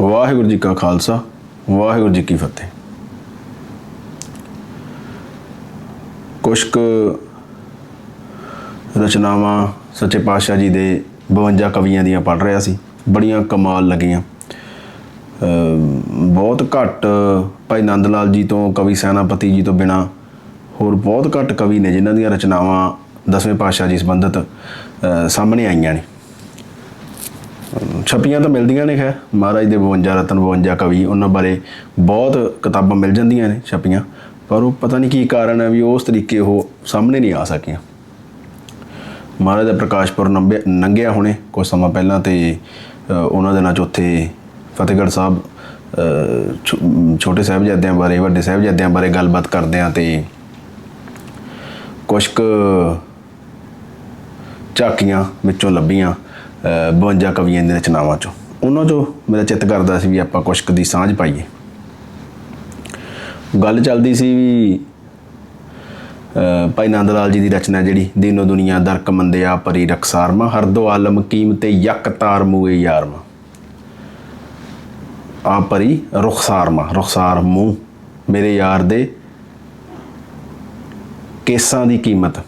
ਵਾਹਿਗੁਰੂ ਜੀ ਕਾ ਖਾਲਸਾ, ਵਾਹਿਗੁਰੂ ਜੀ ਕੀ ਫਤਿਹ। ਕੁਛ ਕੁ ਰਚਨਾਵਾਂ ਸੱਚੇ ਪਾਤਸ਼ਾਹ ਜੀ ਦੇ 52 ਕਵੀਆਂ ਦੀਆਂ ਪੜ੍ਹ ਰਿਹਾ ਸੀ। ਬੜੀਆਂ ਕਮਾਲ ਲੱਗੀਆਂ। ਬਹੁਤ ਘੱਟ ਭਾਈ ਨੰਦ ਲਾਲ ਜੀ ਤੋਂ, ਕਵੀ ਸੈਨਾਪਤੀ ਜੀ ਤੋਂ ਬਿਨਾ ਹੋਰ ਬਹੁਤ ਘੱਟ ਕਵੀ ਨੇ ਜਿਨ੍ਹਾਂ ਦੀਆਂ ਰਚਨਾਵਾਂ ਦਸਵੇਂ ਪਾਤਸ਼ਾਹ ਜੀ ਸੰਬੰਧਿਤ ਸਾਹਮਣੇ ਆਈਆਂ ਨੇ। ਛਪੀਆਂ ਤਾਂ ਮਿਲਦੀਆਂ ਨੇ ਖੈਰ। ਮਹਾਰਾਜ ਦੇ 52 ਰਤਨ 52 ਕਵੀ ਉਹਨਾਂ ਬਾਰੇ ਬਹੁਤ ਕਿਤਾਬਾਂ ਮਿਲ ਜਾਂਦੀਆਂ ਨੇ ਛਪੀਆਂ। ਪਰ ਉਹ ਪਤਾ ਨਹੀਂ ਕੀ ਕਾਰਨ ਹੈ ਵੀ ਉਸ ਤਰੀਕੇ ਉਹ ਸਾਹਮਣੇ ਨਹੀਂ ਆ ਸਕੀਆਂ। ਮਹਾਰਾਜ ਦਾ ਪ੍ਰਕਾਸ਼ਪੁਰ ਨੰਬੇ ਨੰਗਿਆ ਹੁਣੇ ਕੁਝ ਸਮਾਂ ਪਹਿਲਾਂ ਤੇ ਉਹਨਾਂ ਦੇ ਨਾਲ ਚੌਥੇ ਫਤਿਹਗੜ੍ਹ ਸਾਹਿਬ ਅ, ਛੋਟੇ ਸਾਹਿਬਜ਼ਾਦਿਆਂ ਬਾਰੇ ਵੱਡੇ ਸਾਹਿਬਜ਼ਾਦਿਆਂ ਬਾਰੇ ਗੱਲਬਾਤ ਕਰਦੇ ਆ ਤੇ ਕੁਛ ਕੁ ਝਾਕੀਆਂ ਵਿੱਚੋਂ ਲੱਭੀਆਂ। 52 ਕਵੀਆਂ ਦੀਆਂ ਰਚਨਾਵਾਂ ਚੋਂ। ਉਹਨਾਂ ਚੋਂ ਮੇਰਾ ਚਿੱਤ ਕਰਦਾ ਸੀ ਵੀ ਆਪਾਂ ਕੁਛ ਦੀ ਸਾਂਝ ਪਾਈਏ। ਗੱਲ ਚੱਲਦੀ ਸੀ ਵੀ ਭਾਈ ਨੰਦ ਲਾਲ ਜੀ ਦੀ ਰਚਨਾ ਜਿਹੜੀ, ਦੀਨੋ ਦੁਨੀਆ ਦਰਕ ਮੰਦਿਆ ਪਰੀ ਰਖਸਾਰਮਾ ਹਰ ਦੋ ਆਲਮ ਕੀਮਤੇ ਯਕ ਤਾਰ ਮੂਏ ਯਾਰਮਾ। ਆ ਪਰੀ ਰੁਖਸਾਰਮਾ, ਰੁਖਸਾਰ ਮੂੰਹ, ਮੇਰੇ ਯਾਰ ਦੇ ਕੇਸਾਂ ਦੀ ਕੀਮਤ।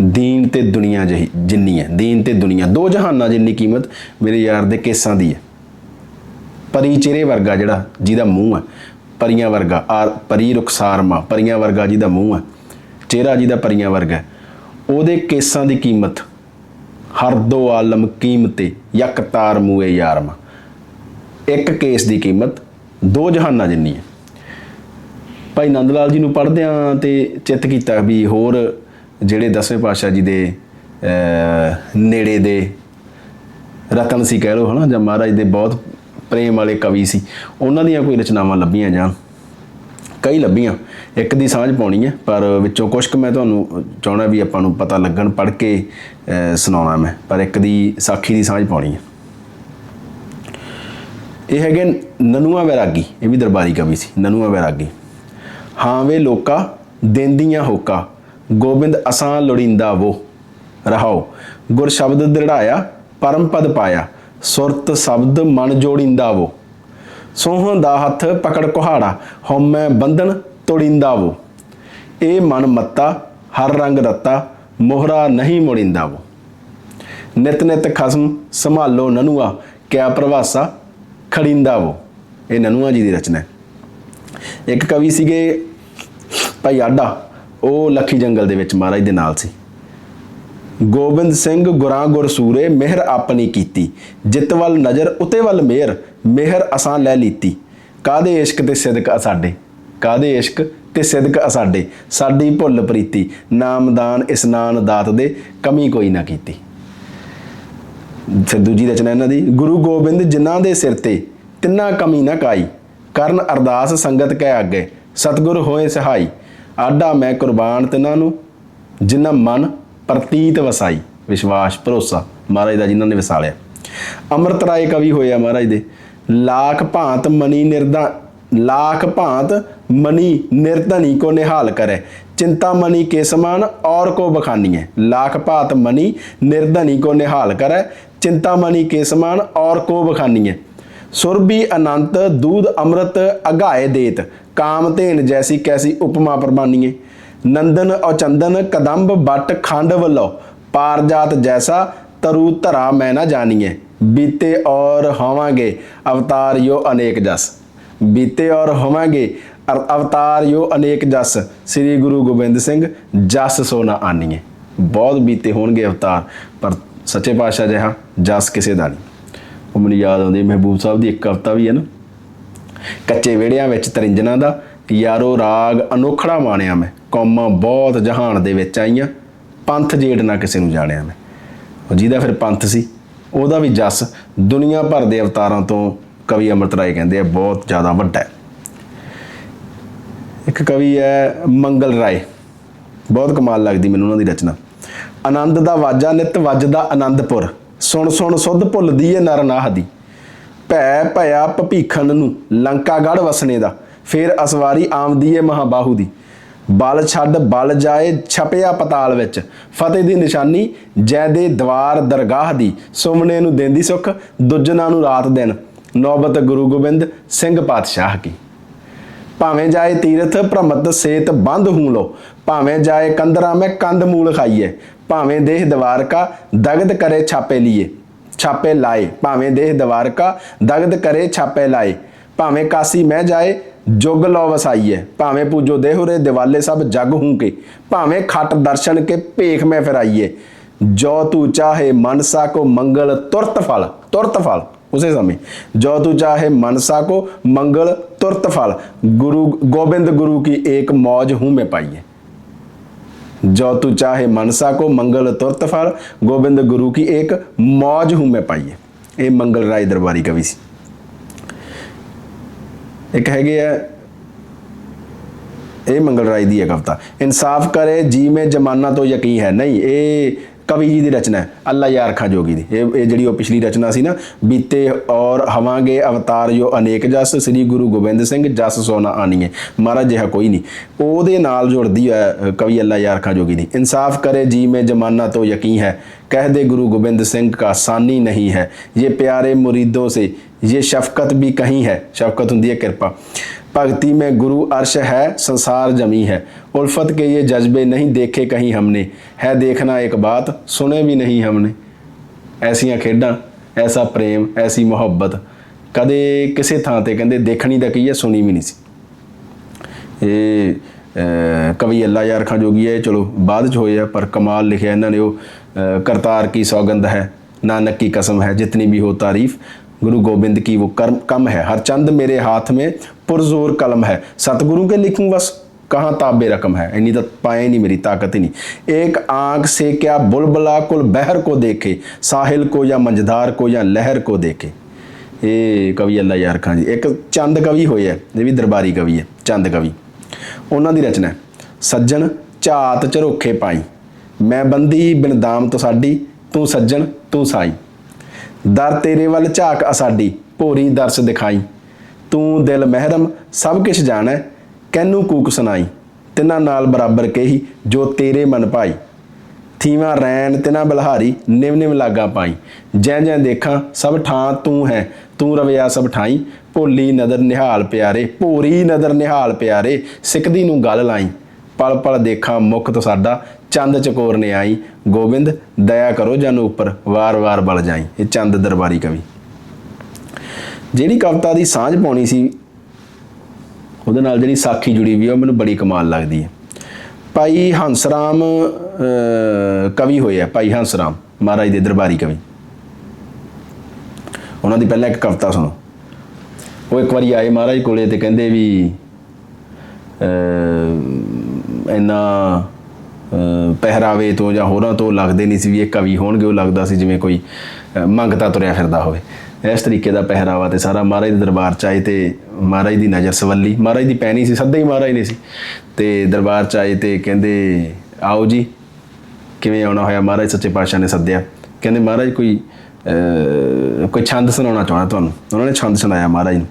ਦੀਨ ਤੇ ਦੁਨੀਆ ਜਹੀ, ਜਿੰਨੀ ਹੈ, ਦੀਨ ਤੇ ਦੁਨੀਆ। ਦੋ ਜਹਾਨਾਂ ਜਿੰਨੀ ਕੀਮਤ ਮੇਰੇ ਯਾਰ ਦੇ ਕੇਸਾਂ ਦੀ ਹੈ। ਪਰੀ ਚਿਹਰੇ ਵਰਗਾ ਜਿਹੜਾ ਜਿਹਦਾ ਮੂੰਹ ਹੈ, ਪਰੀਆਂ ਵਰਗਾ ਆ ਪਰੀ ਰੁਖਸਾਰਮਾ ਪਰੀਆਂ ਵਰਗਾ ਜਿਹਦਾ ਮੂੰਹ ਹੈ, ਚਿਹਰਾ ਜਿਹਦਾ ਪਰੀਆਂ ਵਰਗਾ ਉਹਦੇ ਕੇਸਾਂ ਦੀ ਕੀਮਤ ਹਰ ਦੋ ਆਲਮ ਕੀਮਤੇ ਯਕ ਤਾਰ ਮੂਏ ਯਾਰਮਾ ਇੱਕ ਕੇਸ ਦੀ ਕੀਮਤ ਦੋ ਜਹਾਨਾਂ ਜਿੰਨੀ ਹੈ। ਭਾਈ ਨੰਦ ਲਾਲ ਜੀ ਨੂੰ ਪੜ੍ਹਦਿਆਂ ਤੇ ਚਿੱਤ ਕੀਤਾ ਵੀ ਹੋਰ ਜਿਹੜੇ ਦਸਵੇਂ ਪਾਤਸ਼ਾਹ ਜੀ ਦੇ ਨੇੜੇ ਦੇ ਰਤਨ ਸੀ ਕਹਿ ਲਓ, ਹਨਾ, ਜਾਂ ਮਹਾਰਾਜ ਦੇ ਬਹੁਤ ਪ੍ਰੇਮ ਵਾਲੇ ਕਵੀ ਸੀ, ਉਹਨਾਂ ਦੀਆਂ ਕੋਈ ਰਚਨਾਵਾਂ ਲੱਭੀਆਂ ਜਾਣ ਕਈ ਲੱਭੀਆਂ, ਇੱਕ ਦੀ ਸਾਂਝ ਪਾਉਣੀ ਹੈ, ਪਰ ਵਿੱਚੋਂ ਕੁਝ ਕੁ ਮੈਂ ਤੁਹਾਨੂੰ ਚਾਹਣਾ ਵੀ ਆਪਾਂ ਨੂੰ ਪਤਾ ਲੱਗਣ, ਪੜ੍ਹ ਕੇ ਸੁਣਾਉਣਾ ਮੈਂ, ਪਰ ਇੱਕ ਦੀ ਸਾਖੀ ਦੀ ਸਾਂਝ ਪਾਉਣੀ ਹੈ। ਇਹ ਹੈਗੇ ਨਨੂਆ ਵੈਰਾਗੀ, ਇਹ ਵੀ ਦਰਬਾਰੀ ਕਵੀ ਸੀ, ਨਨੂਆ ਵੈਰਾਗੀ। ਹਾਂ ਵੇ ਲੋਕਾ, ਦੇਂਦੀਆਂ ਹੋਕਾ ਗੋਬਿੰਦ ਅਸਾਂ ਲੋੜੀਂਦਾ ਵੋ। ਰਹਾਓ। ਗੁਰ ਸ਼ਬਦ ਦ੍ਰਿੜਾਇਆ, ਪਰਮ ਪਦ ਪਾਇਆ। ਸੁਰਤ ਸ਼ਬਦ ਮਨ ਜੋੜਿੰਦਾ ਵੋ। ਸੋਹਣ ਦਾ ਹੱਥ ਪਕੜ ਕੁਹਾੜਾ ਹਉਮੈ ਬੰਧਨ ਤੋੜਿੰਦਾ ਵੋ। ਇਹ ਮਨ ਮੱਤਾ, ਹਰ ਰੰਗ ਰਤਾ, ਮੋਹਰਾ ਨਹੀਂ ਮੋੜਿੰਦਾ ਵੋ। ਨਿਤ ਨਿਤ ਖਸਮ ਸੰਭਾਲੋ ਨਨੂਆ, ਕਿਆ ਪ੍ਰਵਾਸਾ ਖੜਿੰਦਾ ਵੋ। ਇਹ ਨਨੂਆ ਜੀ ਦੀ ਰਚਨਾ ਹੈ। ਇੱਕ ਕਵੀ ਸੀਗੇ ਭਾਈ ਆਡਾ। ਉਹ ਲੱਖੀ ਜੰਗਲ ਦੇ ਵਿੱਚ ਮਹਾਰਾਜ ਦੇ ਨਾਲ ਸੀ। ਗੋਬਿੰਦ ਸਿੰਘ ਗੁਰਾਂ ਗੁਰਸੂਰੇ ਮਿਹਰ ਆਪਣੀ ਕੀਤੀ। ਜਿੱਤ ਵੱਲ ਨਜ਼ਰ, ਉਤੇ ਵੱਲ ਮਿਹਰ ਮਿਹਰ ਅਸਾਂ ਲੈ ਲੀਤੀ। ਕਾਦੇ ਇਸ਼ਕ ਤੇ ਸਿਦਕ ਅਸਾਡੇ? ਕਾਦੇ ਇਸ਼ਕ ਤੇ ਸਿਦਕ ਅਸਾਡੇ? ਸਾਡੀ ਭੁੱਲ ਪ੍ਰੀਤੀ, ਨਾਮਦਾਨ ਇਸਨਾਨ ਦਾਤ ਦੇ ਕਮੀ ਕੋਈ ਨਾ ਕੀਤੀ। ਫਿਰ ਦੂਜੀ ਰਚਨਾ ਇਹਨਾਂ ਦੀ, ਗੁਰੂ ਗੋਬਿੰਦ ਜਿਨ੍ਹਾਂ ਦੇ ਸਿਰ ਤੇ ਤਿੰਨਾ ਕਮੀ ਨਾ ਕਾਈ, ਕਰਨ ਅਰਦਾਸ ਸੰਗਤ ਕੈ ਅੱਗੇ, ਸਤਿਗੁਰ ਹੋਏ ਸਹਾਈ। ਆਡਾ ਮੈਂ ਕੁਰਬਾਨ ਤਿਨਾਂ ਨੂੰ ਜਿਨ੍ਹਾਂ ਮਨ ਪ੍ਰਤੀਤ ਵਸਾਈ, ਵਿਸ਼ਵਾਸ, ਭਰੋਸਾ, ਮਹਾਰਾਜ ਦਾ ਜਿਨ੍ਹਾਂ ਨੇ ਵਸਾਲਿਆ। ਅੰਮ੍ਰਿਤ ਰਾਏ ਕਵੀ ਹੋਏ ਆ ਮਹਾਰਾਜ ਦੇ, ਲਾਖ ਭਾਂਤ ਮਨੀ ਨਿਰਦਾ ਲਾਖ ਭਾਂਤ ਮਨੀ ਨਿਰਧਨੀ ਕੋ ਨਿਹਾਲ ਕਰੇ, ਚਿੰਤਾ ਮਨੀ ਕੇ ਸਮਾਨ ਔਰ ਕੋ ਬਖਾਨੀਏ ਲਾਖ ਭਾਂਤ ਮਨੀ ਨਿਰਧਨੀ ਕੋ ਨਿਹਾਲ ਕਰੇ, ਚਿੰਤਾ ਮਨੀ ਕੇ ਸਮਾਨ ਔਰ ਕੋ ਬਖਾਨੀਏ ਸੁਰਬੀ ਅਨੰਤ, ਦੂਧ, ਅੰਮ੍ਰਿਤ, ਅਗਾਏ ਦੇਤ। ਕਾਮ ਧੇਨ ਜੈਸੀ ਕੈਸੀ ਉਪਮਾ ਪ੍ਰਮਾਨੀਏ ਨੰਦਨ ਔਚੰਦਨ, ਕਦੰਬ ਬਟ ਖੰਡ ਵੱਲੋ ਪਾਰਜਾਤ ਜੈਸਾ, ਤਰੂ ਧਰਾ ਮੈਂ ਨਾ ਜਾਣੀਏ। ਬੀਤੇ ਔਰ ਹੋਵਾਂਗੇ, ਅਵਤਾਰ ਯੋ ਅਨੇਕ ਜਸ। ਬੀਤੇ ਔਰ ਹੋਵਾਂਗੇ, ਅਰ- ਅਵਤਾਰ ਯੋ ਅਨੇਕ ਜਸ। ਸ੍ਰੀ ਗੁਰੂ ਗੋਬਿੰਦ ਸਿੰਘ, ਜਸ ਸੋ ਨਾ ਆਨੀਏ। ਬਹੁਤ ਬੀਤੇ ਹੋਣਗੇ ਅਵਤਾਰ, ਪਰ ਸੱਚੇ ਪਾਤਸ਼ਾਹ ਜਿਹਾ ਜਸ ਕਿਸੇ ਦਾ ਨਹੀਂ। ਉਹ ਮੈਨੂੰ ਯਾਦ ਆਉਂਦੀ, ਮਹਿਬੂਬ ਸਾਹਿਬ ਦੀ ਇੱਕ ਕਵਿਤਾ ਵੀ ਹੈ ਨਾ। ਕੱਚੇ ਵਿਹੜਿਆਂ ਵਿੱਚ ਤਰਿੰਜਣਾ ਦਾ ਯਾਰੋ ਰਾਗ ਅਨੋਖੜਾ ਮਾਣਿਆ ਮੈਂ। ਕੌਮਾਂ ਬਹੁਤ ਜਹਾਨ ਦੇ ਵਿੱਚ ਆਈਆਂ, ਪੰਥ ਜੇੜ ਨਾ ਕਿਸੇ ਨੂੰ ਜਾਣਿਆ ਮੈਂ। ਉਹ ਜਿਹਦਾ ਫਿਰ ਪੰਥ ਸੀ, ਉਹਦਾ ਵੀ ਜਸ ਦੁਨੀਆ ਭਰ ਦੇ ਅਵਤਾਰਾਂ ਤੋਂ ਕਵੀ ਅੰਮ੍ਰਿਤ ਰਾਏ ਕਹਿੰਦੇ ਆ, ਬਹੁਤ ਜ਼ਿਆਦਾ ਵੱਡਾ ਹੈ। ਇੱਕ ਕਵੀ ਹੈ ਮੰਗਲ ਰਾਏ। ਬਹੁਤ ਕਮਾਲ ਲੱਗਦੀ ਮੈਨੂੰ ਉਹਨਾਂ ਦੀ ਰਚਨਾ। ਆਨੰਦ ਦਾ ਵਾਜਾ, ਨਿਤ ਵੱਜਦਾ ਆਨੰਦਪੁਰ। ਸੁਣ ਸੁਣ ਸੁਧ ਭੁੱਲਦੀ ਏ ਨਰ ਨਾਹ ਦੀ। ਭੈ ਭਇਆ ਭਪੀਖਨ ਨੂੰ ਲੰਕਾਗੜ ਵਸਣੇ ਦਾ। ਫੇਰ ਅਸਵਾਰੀ ਆਮਦੀ ਏ ਮਹਾਬਾਹੂ ਦੀ। ਬਲ ਛੱਡ ਬਲ ਜਾਏ ਛਪਿਆ ਪਤਾਲ ਵਿੱਚ। ਫਤਿਹ ਦੀ ਨਿਸ਼ਾਨੀ ਜੈ ਦੇ ਦਵਾਰ ਦਰਗਾਹ ਦੀ। ਸੁਮਨੇ ਨੂੰ ਦੇਂਦੀ ਸੁਖ ਦੁੱਜਣਾ ਨੂੰ ਰਾਤ ਦਿਨ। ਨੌਬਤ ਗੁਰੂ ਗੋਬਿੰਦ ਸਿੰਘ ਪਾਤਸ਼ਾਹ ਕੀ। ਭਾਵੇਂ ਜਾਏ ਤੀਰਥ ਭ੍ਰਮਤ ਸੇਤ ਬੰਦ ਹੂੰ ਲੋ। ਭਾਵੇਂ ਜਾਏ ਕੰਦਰਾ ਮੈਂ ਕੰਦ ਮੂਲ ਖਾਈਏ। ਭਾਵੇਂ ਦੇਹ ਦਵਾਰ ਕਾ ਦਗਦ ਕਰੇ ਛਾਪੇ ਲੀਏ ਛਾਪੇ ਲਾਏ ਭਾਵੇਂ ਦੇਹ ਦਵਾਰ ਕਾ ਦਗਦ ਕਰੇ ਛਾਪੇ ਲਾਏ ਭਾਵੇਂ ਕਾਸੀ ਮੈਂ ਜਾਏ ਜੁਗ ਲੋ ਵਸਾਈਏ ਭਾਵੇਂ ਪੂਜੋ ਦੇਹੁਰੇ ਦਿਵਾਲੇ ਸਭ ਜਗ ਹੂੰਕੇ ਭਾਵੇਂ ਖਟ ਦਰਸ਼ਨ ਕੇ ਭੇਖ ਮੈਂ ਫਿਰਾਈਏ ਜੋ ਤੂੰ ਚਾਹੇ ਮਨਸਾ ਕੋ ਮੰਗਲ ਤੁਰਤ ਫਲ ਤੁਰਤ ਫਲ ਉਸੇ ਸਮੇਂ ਜੋ ਤੂੰ ਚਾਹੇ ਮਨਸਾ ਕੋ ਮੰਗਲ ਤੁਰਤ ਫਲ ਗੁਰੂ ਗੋਬਿੰਦ ਗੁਰੂ ਕੀ ਏਕ ਮौज ਹੂੰ ਮੈਂ ਪਾਈਏ जो तू चाहे मनसा को मंगल तुरत फल गोविंद गुरु की एक मौज हूं मैं पाइए ਇਹ ਮੰਗਲ ਰਾਏ ਦਰਬਾਰੀ ਕਵੀ ਸੀ ਇੱਕ ਹੈਗੇ ਆ ਇਹ ਮੰਗਲ ਰਾਏ ਦੀ ਹੈ ਕਵਿਤਾ ਇਨਸਾਫ ਕਰੇ ਜੀ ਮੈਂ ਜਮਾਨਾ ਤੋਂ ਯਕੀਨ ਹੈ ਨਹੀਂ ਇਹ ਕਵੀ ਜੀ ਦੀ ਰਚਨਾ ਹੈ, ਅੱਲਾ ਯਾਰ ਖਾਂ ਜੋਗੀ ਦੀ। ਇਹ ਇਹ ਜਿਹੜੀ ਉਹ ਪਿਛਲੀ ਰਚਨਾ ਸੀ ਨਾ, ਬੀਤੇ ਔਰ ਹਵਾਂਗੇ ਅਵਤਾਰ ਜੋ ਅਨੇਕ ਜਸ, ਸ੍ਰੀ ਗੁਰੂ ਗੋਬਿੰਦ ਸਿੰਘ ਜਸ ਸੋਨਾ ਆਣੀਏ ਮਹਾਰਾਜ ਜਿਹਾ ਕੋਈ ਨਹੀਂ। ਉਹਦੇ ਨਾਲ ਜੁੜਦੀ ਹੈ ਕਵੀ ਅੱਲਾ ਯਾਰ ਖਾਂ ਜੋਗੀ ਦੀ। ਇਨਸਾਫ ਕਰੇ ਜੀ ਮੈਂ ਜਮਾਨਾ ਤੋਂ ਯਕੀਨ ਹੈ। ਕਹਿ ਦੇ ਗੁਰੂ ਗੋਬਿੰਦ ਸਿੰਘ ਕਾ ਸਾਨੀ ਨਹੀਂ ਹੈ। ਇਹ ਪਿਆਰੇ ਮੁਰੀਦੋਂ ਸੇ ਇਹ ਸ਼ਫਕਤ ਵੀ ਕਹੀਂ ਹੈ। ਸ਼ਫਕਤ ਹੁੰਦੀ ਹੈ ਕਿਰਪਾ। भक्ति में गुरु अर्श है संसार जमी है उल्फत के ये जज्बे नहीं देखे कहीं हमने है देखना एक बात सुने भी नहीं हमने ਐਸੀਆਂ ਖੇਡਾਂ ਐਸਾ ਪ੍ਰੇਮ ਐਸੀ ਮੁਹੱਬਤ ਕਦੇ ਕਿਸੇ ਥਾਂ ਤੇ ਕਹਿੰਦੇ ਦੇਖਣੀ ਤਾਂ ਕੀ ਹੈ ਸੁਣੀ ਵੀ ਨਹੀਂ ਸੀ ਇਹ ਅਹ, ਕਵੀ ਅੱਲਾ ਯਾਰ ਖਾਂ ਜੋਗੀ ਹੈ ਇਹ ਚਲੋ ਬਾਅਦ ਚ ਹੋਏ ਆ ਪਰ ਕਮਾਲ ਲਿਖਿਆ ਇਹਨਾਂ ਨੇ ਉਹ ਅਹ, ਕਰਤਾਰ ਕੀ ਸੌਗੰਧ ਹੈ ਨਾਨਕ ਕੀ ਕਸਮ ਹੈ ਜਿਤਨੀ ਵੀ ਹੋ ਤਾਰੀਫ गुरु गोविंद की वो कर्म कम है हर चंद मेरे हाथ में पुरजोर कलम है सतगुरु के लिखूं बस कहाँ ताबे रकम है इन्हीं तो पाए नहीं मेरी ताकत ही नहीं एक आंख से क्या बुलबुला कुल बहर को देखे साहिल को या मंझधार को या लहर को देखे ਇਹ ਕਵੀ ਅੱਲਾ ਯਾਰ ਖਾਨ ਜੀ ਇੱਕ ਚੰਦ ਕਵੀ ਹੋਏ ਆ ਇਹ ਵੀ ਦਰਬਾਰੀ ਕਵੀ ਹੈ ਚੰਦ ਕਵੀ ਉਹਨਾਂ ਦੀ ਰਚਨਾ ਹੈ, ਸੱਜਣ ਝਾਤ ਝਰੋਖੇ ਪਾਈ ਮੈਂ ਬੰਦੀ ਬਿਨ ਦਾਮ ਤੋਂ ਸਾਡੀ ਤੂੰ ਸੱਜਣ ਤੂੰ ਸਾਈ ਦਰ ਤੇਰੇ ਵੱਲ ਝਾਕ ਅਸਾਡੀ, ਭੋਰੀ ਦਰਸ ਦਿਖਾਈ। ਤੂੰ ਦਿਲ ਮਹਿਰਮ, ਸਭ ਕਿਛ ਜਾਣੈ, ਕੈਨੂੰ ਕੂਕ ਸੁਣਾਈ। ਤਿਨਾਂ ਨਾਲ ਬਰਾਬਰ ਕਹੀ, ਜੋ ਤੇਰੇ ਮਨ ਭਾਈ ਥੀਵਾ ਰੈਣ, ਤਿਨਾ ਬਲਹਾਰੀ, ਨਿਵ ਨਿਵ ਲਾਗਾ ਪਾਈ। ਜੈ ਜੈ ਦੇਖਾਂ, ਸਭ ਠਾਂ ਤੂੰ ਹੈ। ਤੂੰ ਰਵਿਆ ਸਭ ਠਾਈ। ਭੋਲੀ ਨਦਰ ਨਿਹਾਲ ਪਿਆਰੇ, ਭੋਰੀ ਨਦਰ ਨਿਹਾਲ ਪਿਆਰੇ। ਸਿੱਕਦੀ ਨੂੰ ਗੱਲ ਲਾਈ। ਪਲ ਪਲ ਦੇਖਾਂ ਮੁਖ ਤੋਂ ਸਾਡਾ। ਚੰਦ ਚਕੋਰ ਨੇ ਆਈ। ਗੋਬਿੰਦ ਦਇਆ ਕਰੋ ਜਨ ਉੱਪਰ ਵਾਰ-ਵਾਰ ਬਲ ਜਾਈ। ਇਹ ਚੰਦ ਦਰਬਾਰੀ ਕਵੀ। ਜਿਹੜੀ ਕਵਿਤਾ ਦੀ ਸਾਂਝ ਪਾਉਣੀ ਸੀ ਉਹਦੇ ਨਾਲ ਜਿਹੜੀ ਸਾਖੀ ਜੁੜੀ ਵੀ ਉਹ ਮੈਨੂੰ ਬੜੀ ਕਮਾਲ ਲੱਗਦੀ ਹੈ ਭਾਈ ਹੰਸਰਾਮ ਅਹ, ਕਵੀ ਹੋਏ ਆ ਭਾਈ ਹੰਸਰਾਮ ਮਹਾਰਾਜ ਦੇ ਦਰਬਾਰੀ ਕਵੀ। ਉਹਨਾਂ ਦੀ ਪਹਿਲਾਂ ਇੱਕ ਕਵਿਤਾ ਸੁਣੋ। ਉਹ ਇੱਕ ਵਾਰੀ ਆਏ ਮਹਾਰਾਜ ਕੋਲੇ ਤੇ ਕਹਿੰਦੇ ਵੀ ਅਹ, ਇੰਨਾ ਪਹਿਰਾਵੇ ਤੋਂ ਜਾਂ ਹੋਰਾਂ ਤੋਂ ਲੱਗਦੇ ਨਹੀਂ ਸੀ ਵੀ ਇਹ ਕਵੀ ਹੋਣਗੇ, ਉਹ ਲੱਗਦਾ ਸੀ ਜਿਵੇਂ ਕੋਈ ਮੰਗਤਾ ਤੁਰਿਆ ਫਿਰਦਾ ਹੋਵੇ। ਇਸ ਤਰੀਕੇ ਦਾ ਪਹਿਰਾਵਾ ਤੇ ਸਾਰਾ ਮਹਾਰਾਜ ਦੇ ਦਰਬਾਰ ਚ ਆਏ ਤੇ ਮਹਾਰਾਜ ਦੀ ਨਜ਼ਰ ਸਵੱਲੀ। ਮਹਾਰਾਜ ਦੀ ਪੈਣੀ ਸੀ, ਸੱਦਾ ਹੀ ਮਹਾਰਾਜ ਨੇ ਸੀ। ਤੇ ਦਰਬਾਰ ਚ ਆਏ ਤੇ ਕਹਿੰਦੇ, ਆਓ ਜੀ, ਕਿਵੇਂ ਆਉਣਾ ਹੋਇਆ? ਮਹਾਰਾਜ ਸੱਚੇ ਪਾਤਸ਼ਾਹ ਨੇ ਸੱਦਿਆ। ਕਹਿੰਦੇ, ਮਹਾਰਾਜ, ਕੋਈ ਕੋਈ ਛੰਦ ਸੁਣਾਉਣਾ ਚਾਹਣਾ ਤੁਹਾਨੂੰ ਉਹਨਾਂ ਨੇ ਛੰਦ ਸੁਣਾਇਆ ਮਹਾਰਾਜ ਨੂੰ